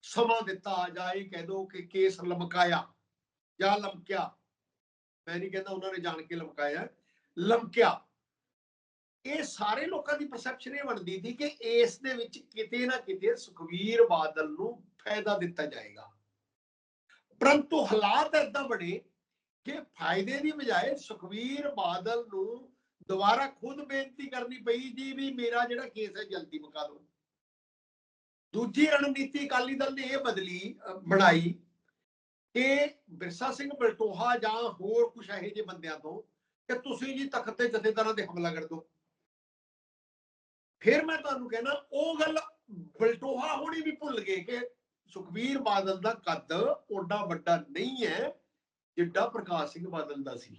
ਸਮਾਂ ਦਿੱਤਾ ਜਾਂ, ਇਹ ਕਹਿ ਦੋ ਕਿ ਕੇਸ ਲਮਕਾਇਆ ਜਾਂ ਲਮਕਿਆ। ਮੈਂ ਨਹੀਂ ਕਹਿੰਦਾ ਉਹਨਾਂ ਨੇ ਜਾਣ ਕੇ ਲਮਕਾਇਆ, ਲਮਕਿਆ। ਇਹ ਸਾਰੇ ਲੋਕਾਂ ਦੀ ਪਰਸੈਪਸ਼ਨ ਇਹ ਬਣਦੀ ਸੀ ਕਿ ਇਸ ਦੇ ਵਿੱਚ ਕਿਤੇ ਨਾ ਕਿਤੇ ਸੁਖਵੀਰ ਬਾਦਲ ਨੂੰ ਫਾਇਦਾ ਦਿੱਤਾ ਜਾਏਗਾ। ਪਰੰਤੂ ਹਾਲਾਤ ਏਦਾਂ ਬਣੇ ਕਿ ਫਾਇਦੇ ਦੀ ਬਜਾਏ ਸੁਖਵੀਰ ਬਾਦਲ ਨੂੰ ਦੁਬਾਰਾ ਖੁਦ ਬੇਨਤੀ ਕਰਨੀ ਪਈ ਜੀ ਵੀ ਮੇਰਾ ਜਿਹੜਾ ਕੇਸ ਹੈ ਜਲਦੀ ਮੁਕਾ ਦਿਓ। ਦੂਜੀ ਰਣਨੀਤੀ ਅਕਾਲੀ ਦਲ ਨੇ ਇਹ ਬਦਲੀ ਬਣਾਈ ਕਿ ਬਿਰਸਾ ਸਿੰਘ ਬਲਟੋਹਾ ਜਾਂ ਹੋਰ ਕੁਝ ਇਹੋ ਜਿਹੇ ਬੰਦਿਆਂ ਤੋਂ ਕਿ ਤੁਸੀਂ ਜੀ ਤਖਤ ਤੇ ਜਥੇਦਾਰਾਂ ਤੇ ਹਮਲਾ ਕਰ ਦਿਓ। ਫਿਰ ਮੈਂ ਤੁਹਾਨੂੰ ਕਹਿਣਾ, ਉਹ ਗੱਲ ਬਲਟੋਹਾ ਹੋਣੀ ਵੀ ਭੁੱਲ ਗਏ ਕਿ ਸੁਖਬੀਰ ਬਾਦਲ ਦਾ ਕੱਦ ਓਡਾ ਵੱਡਾ ਨਹੀਂ ਹੈ, ਜਿੱਡਾ ਪ੍ਰਕਾਸ਼ ਸਿੰਘ ਬਾਦਲ ਦਾ ਸੀ।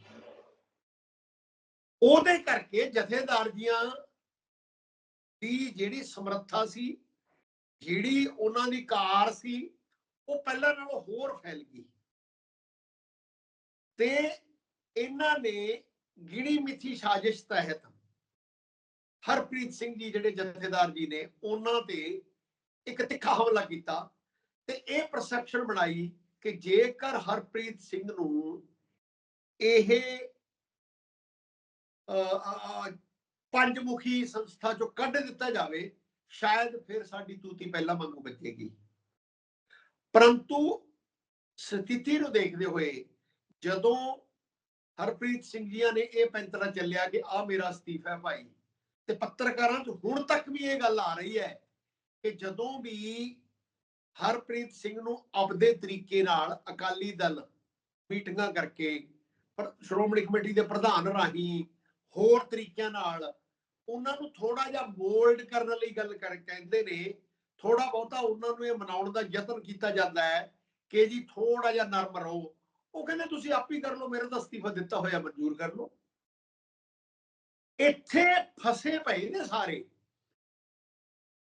ਉਹਦੇ ਕਰਕੇ ਜਥੇਦਾਰ ਜੀਆਂ ਦੀ ਜਿਹੜੀ ਸਮਰੱਥਾ ਸੀ, ਜਿਹੜੀ ਉਹਨਾਂ ਦੀ ਕਾਰ ਸੀ, ਉਹ ਪਹਿਲਾਂ ਨਾਲੋਂ ਹੋਰ ਫੈਲ ਗਈ। ਤੇ ਇਹਨਾਂ ਨੇ ਗਿਣੀ ਮਿੱਥੀ ਸਾਜ਼ਿਸ਼ ਤਹਿਤ ਹਰਪ੍ਰੀਤ ਸਿੰਘ ਜੀ ਜਿਹੜੇ ਜਥੇਦਾਰ ਜੀ ਨੇ, ਉਹਨਾਂ ਤੇ ਇੱਕ ਤਿੱਖਾ ਹਮਲਾ ਕੀਤਾ ਤੇ ਇਹ ਪਰਸੈਪਸ਼ਨ ਬਣਾਈ ਕਿ ਜੇਕਰ ਹਰਪ੍ਰੀਤ ਸਿੰਘ ਨੂੰ ਇਹ ਪੰਜ ਮੁਖੀ ਸੰਸਥਾ ਚੋਂ ਕੱਢ ਦਿੱਤਾ ਜਾਵੇ, ਸ਼ਾਇਦ ਫਿਰ ਸਾਡੀ ਤੂਤੀ ਪਹਿਲਾਂ ਵਾਂਗੂ ਬਚੇਗੀ ਪਰੰਤੂ ਸਥਿਤੀ ਨੂੰ ਦੇਖਦੇ ਹੋਏ ਜਦੋਂ ਹਰਪ੍ਰੀਤ ਸਿੰਘ ਜੀਆਂ ਨੇ ਇਹ ਪੈਂਤਰਾ ਚੱਲਿਆ ਕਿ ਆ ਮੇਰਾ ਅਸਤੀਫਾ ਹੈ ਭਾਈ, ਤੇ ਪੱਤਰਕਾਰਾਂ 'ਚ ਹੁਣ ਤੱਕ ਵੀ ਇਹ ਗੱਲ ਆ ਰਹੀ ਹੈ ਕਿ ਜਦੋਂ ਵੀ ਹਰਪ੍ਰੀਤ ਸਿੰਘ ਨੂੰ ਆਪਦੇ ਤਰੀਕੇ ਨਾਲ ਅਕਾਲੀ ਦਲ ਮੀਟਿੰਗਾਂ ਕਰਕੇ ਸ਼੍ਰੋਮਣੀ ਕਮੇਟੀ ਦੇ ਪ੍ਰਧਾਨ ਰਾਹੀਂ ਹੋਰ ਤਰੀਕਿਆਂ ਨਾਲ ਉਹਨਾਂ ਨੂੰ ਥੋੜਾ ਜਿਹਾ ਮੋਲਡ ਕਰਨ ਲਈ ਗੱਲ ਕਰ, ਕਹਿੰਦੇ ਨੇ ਥੋੜਾ ਬਹੁਤਾ ਉਹਨਾਂ ਨੂੰ ਇਹ ਮਨਾਉਣ ਦਾ ਯਤਨ ਕੀਤਾ ਜਾਂਦਾ ਹੈ ਕਿ ਜੀ ਥੋੜਾ ਜਿਹਾ ਨਰਮ ਰਹੋ। ਉਹ ਕਹਿੰਦੇ, ਤੁਸੀਂ ਆਪ ਹੀ ਕਰ ਲਓ, ਮੇਰਾ ਤਾਂ ਅਸਤੀਫਾ ਦਿੱਤਾ ਹੋਇਆ, ਮਨਜ਼ੂਰ ਕਰ ਲਓ। ਇੱਥੇ ਫਸੇ ਪਏ ਨੇ ਸਾਰੇ।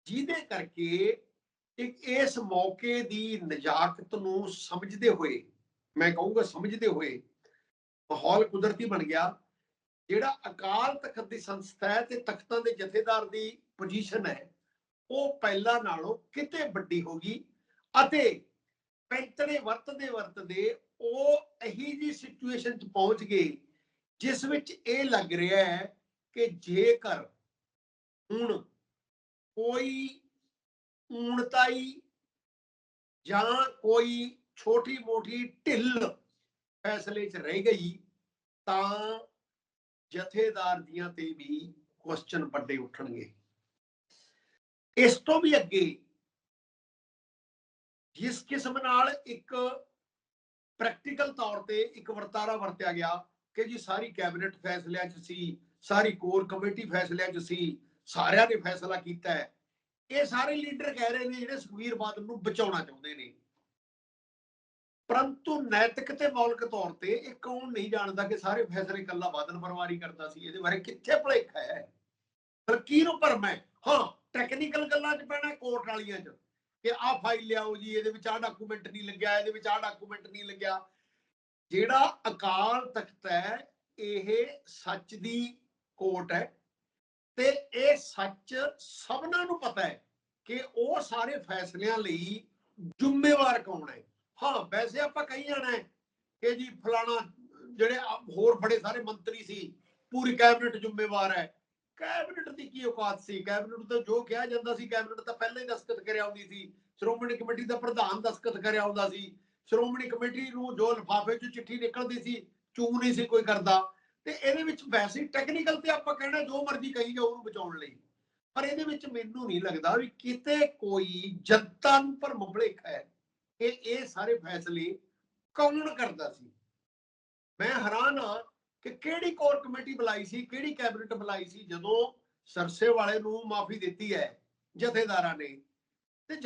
ਜਿਹਦੇ ਕਰਕੇ ਇੱਕ ਇਸ ਮੌਕੇ ਦੀ ਨਜਾਕਤ ਨੂੰ ਸਮਝਦੇ ਹੋਏ, ਮੈਂ ਕਹੂੰਗਾ ਸਮਝਦੇ ਹੋਏ, ਮਾਹੌਲ ਕੁਦਰਤੀ ਬਣ ਗਿਆ। ਜਿਹੜਾ ਅਕਾਲ ਤਖਤ ਦੀ ਸੰਸਥਾ ਹੈ ਤੇ ਤਖਤਾਂ ਦੇ ਜਥੇਦਾਰ ਦੀ ਪੋਜੀਸ਼ਨ ਹੈ, ਉਹ ਪਹਿਲਾਂ ਨਾਲੋਂ ਕਿਤੇ ਵੱਡੀ ਹੋ ਗਈ ਅਤੇ ਪੈਂਤੜੇ ਵਰਤਦੇ ਵਰਤਦੇ ਉਹ ਇਹੀ ਜੀ ਸਿਚੁਏਸ਼ਨ 'ਚ ਪਹੁੰਚ ਗਏ, ਜਿਸ ਵਿੱਚ ਇਹ ਲੱਗ ਰਿਹਾ ਹੈ ਕਿ ਜੇਕਰ ਹੁਣ ਕੋਈ ਊਣਤਾਈ ਜਾਂ ਕੋਈ ਛੋਟੀ ਮੋਟੀ ਢਿੱਲ ਫੈਸਲੇ 'ਚ ਰਹਿ ਗਈ, ਤਾਂ ਜਥੇਦਾਰ ਦੀਆਂ ਤੇ ਵੀ ਕੁਐਸਚਨ ਵੱਡੇ ਉੱਠਣਗੇ। ਇਸ ਤੋਂ ਵੀ ਅੱਗੇ ਜਿਸ ਕਿਸਮ ਨਾਲ ਇੱਕ ਪ੍ਰੈਕਟੀਕਲ ਤੌਰ ਤੇ ਇੱਕ ਵਰਤਾਰਾ ਵਰਤਿਆ ਗਿਆ ਕਿ ਜੀ ਸਾਰੀ ਕੈਬਨਿਟ ਫੈਸਲਿਆਂ 'ਚ ਸੀ, ਸਾਰੀ ਕੋਰ ਕਮੇਟੀ ਫੈਸਲਿਆਂ 'ਚ ਸੀ, ਸਾਰਿਆਂ ਨੇ ਫੈਸਲਾ ਕੀਤਾ ਹੈ। ਇਹ ਸਾਰੇ ਲੀਡਰ ਕਹਿ ਰਹੇ ਨੇ ਜਿਹੜੇ ਸੁਖਵੀਰ ਬਾਦਲ ਨੂੰ ਬਚਾਉਣਾ ਚਾਹੁੰਦੇ ਨੇ। ਪਰੰਤੂ ਨੈਤਿਕ ਤੇ ਮੌਲਿਕ ਤੌਰ ਤੇ ਇਹ ਕੌਣ ਨਹੀਂ ਜਾਣਦਾ ਕਿ ਸਾਰੇ ਫੈਸਲੇ ਇਕੱਲਾ ਬਾਦਲ ਪਰਿਵਾਰ ਕਰਦਾ ਸੀ, ਇਹਦੇ ਬਾਰੇ ਕਿੱਥੇ ਭੁਲੇਖਾ ਹੈ? ਫਕੀਰ ਭਰਮ ਹੈ? ਹਾਂ ਟੈਕਨੀਕਲ ਗੱਲਾਂ 'ਚ ਪੈਣਾ ਕੋਰਟ ਵਾਲੀਆਂ 'ਚ। ਕਿ ਆਹ ਫਾਈਲ ਲਿਆਓ ਜੀ, ਇਹਦੇ ਵਿੱਚ ਆਹ ਡਾਕੂਮੈਂਟ ਨਹੀਂ ਲੱਗਿਆ, ਇਹਦੇ ਵਿੱਚ ਆਹ ਡਾਕੂਮੈਂਟ ਨਹੀਂ ਲੱਗਿਆ। ਜਿਹੜਾ ਅਕਾਲ ਤਖਤ ਹੈ, ਇਹ ਸੱਚ ਦੀ ਕੋਰਟ ਹੈ ਤੇ ਇਹ ਸੱਚ ਸਭਨਾਂ ਨੂੰ ਪਤਾ ਹੈ ਕਿ ਉਹ ਸਾਰੇ ਫੈਸਲਿਆਂ ਲਈ ਜ਼ਿੰਮੇਵਾਰ ਕੌਣ ਹੈ। ਹਾਂ, ਵੈਸੇ ਆਪਾਂ ਕਹੀ ਜਾਣਾ ਹੈ ਕਿ ਜੀ ਫਲਾਣਾ ਜਿਹੜੇ ਹੋਰ ਬੜੇ ਸਾਰੇ ਮੰਤਰੀ ਸੀ, ਪੂਰੀ ਕੈਬਨਿਟ ਜ਼ਿੰਮੇਵਾਰ ਹੈ। ਕੈਬਨਿਟ ਦੀ ਕੀ ਔਕਾਤ ਸੀ? ਕੈਬਨਿਟ ਤਾਂ ਜੋ ਕਿਹਾ ਜਾਂਦਾ ਸੀ, ਕੈਬਨਿਟ ਤਾਂ ਪਹਿਲਾਂ ਹੀ ਦਸਤਖਤ ਕਰਿਆ ਹੁੰਦੀ ਸੀ। ਸ਼੍ਰੋਮਣੀ ਕਮੇਟੀ ਦਾ ਪ੍ਰਧਾਨ ਦਸਤਖਤ ਕਰਿਆ ਹੁੰਦਾ ਸੀ। ਸ਼੍ਰੋਮਣੀ ਕਮੇਟੀ ਨੂੰ ਜੋ ਲਿਫਾਫੇ 'ਚ ਚਿੱਠੀ ਨਿਕਲਦੀ ਸੀ ਚੂ ਨਹੀਂ ਸੀ ਕੋਈ ਕਰਦਾ। ਤੇ ਇਹਦੇ ਵਿੱਚ ਵੈਸੇ ਟੈਕਨੀਕਲ ਤੇ ਆਪਾਂ ਕਹਿਣਾ ਜੋ ਮਰਜ਼ੀ ਕਹੀ ਜਾਓ ਉਹਨੂੰ ਬਚਾਉਣ ਲਈ। ਪਰ ਇਹਦੇ ਵਿੱਚ ਮੈਨੂੰ ਨਹੀਂ ਲੱਗਦਾ ਵੀ ਕਿਤੇ ਕੋਈ ਜਨਤਾ ਨੂੰ ਭਰਮ ਭੁਲੇਖਾ ਹੈ। ਕਿ ਇਹ ਸਾਰੇ ਫੈਸਲੇ ਕੌਣ ਕਰਦਾ ਸੀ। ਮੈਂ ਹੈਰਾਨ ਹਾਂ ਕਿ ਕਿਹੜੀ ਕੋਰ ਕਮੇਟੀ ਬੁਲਾਈ ਸੀ, ਕਿਹੜੀ ਕੈਬਨਿਟ ਬੁਲਾਈ ਸੀ, ਜਦੋਂ ਸਰਸੇ ਵਾਲੇ ਨੂੰ ਮਾਫੀ ਦਿੱਤੀ ਹੈ, ਜਥੇਦਾਰਾਂ ਨੇ। ਤੇ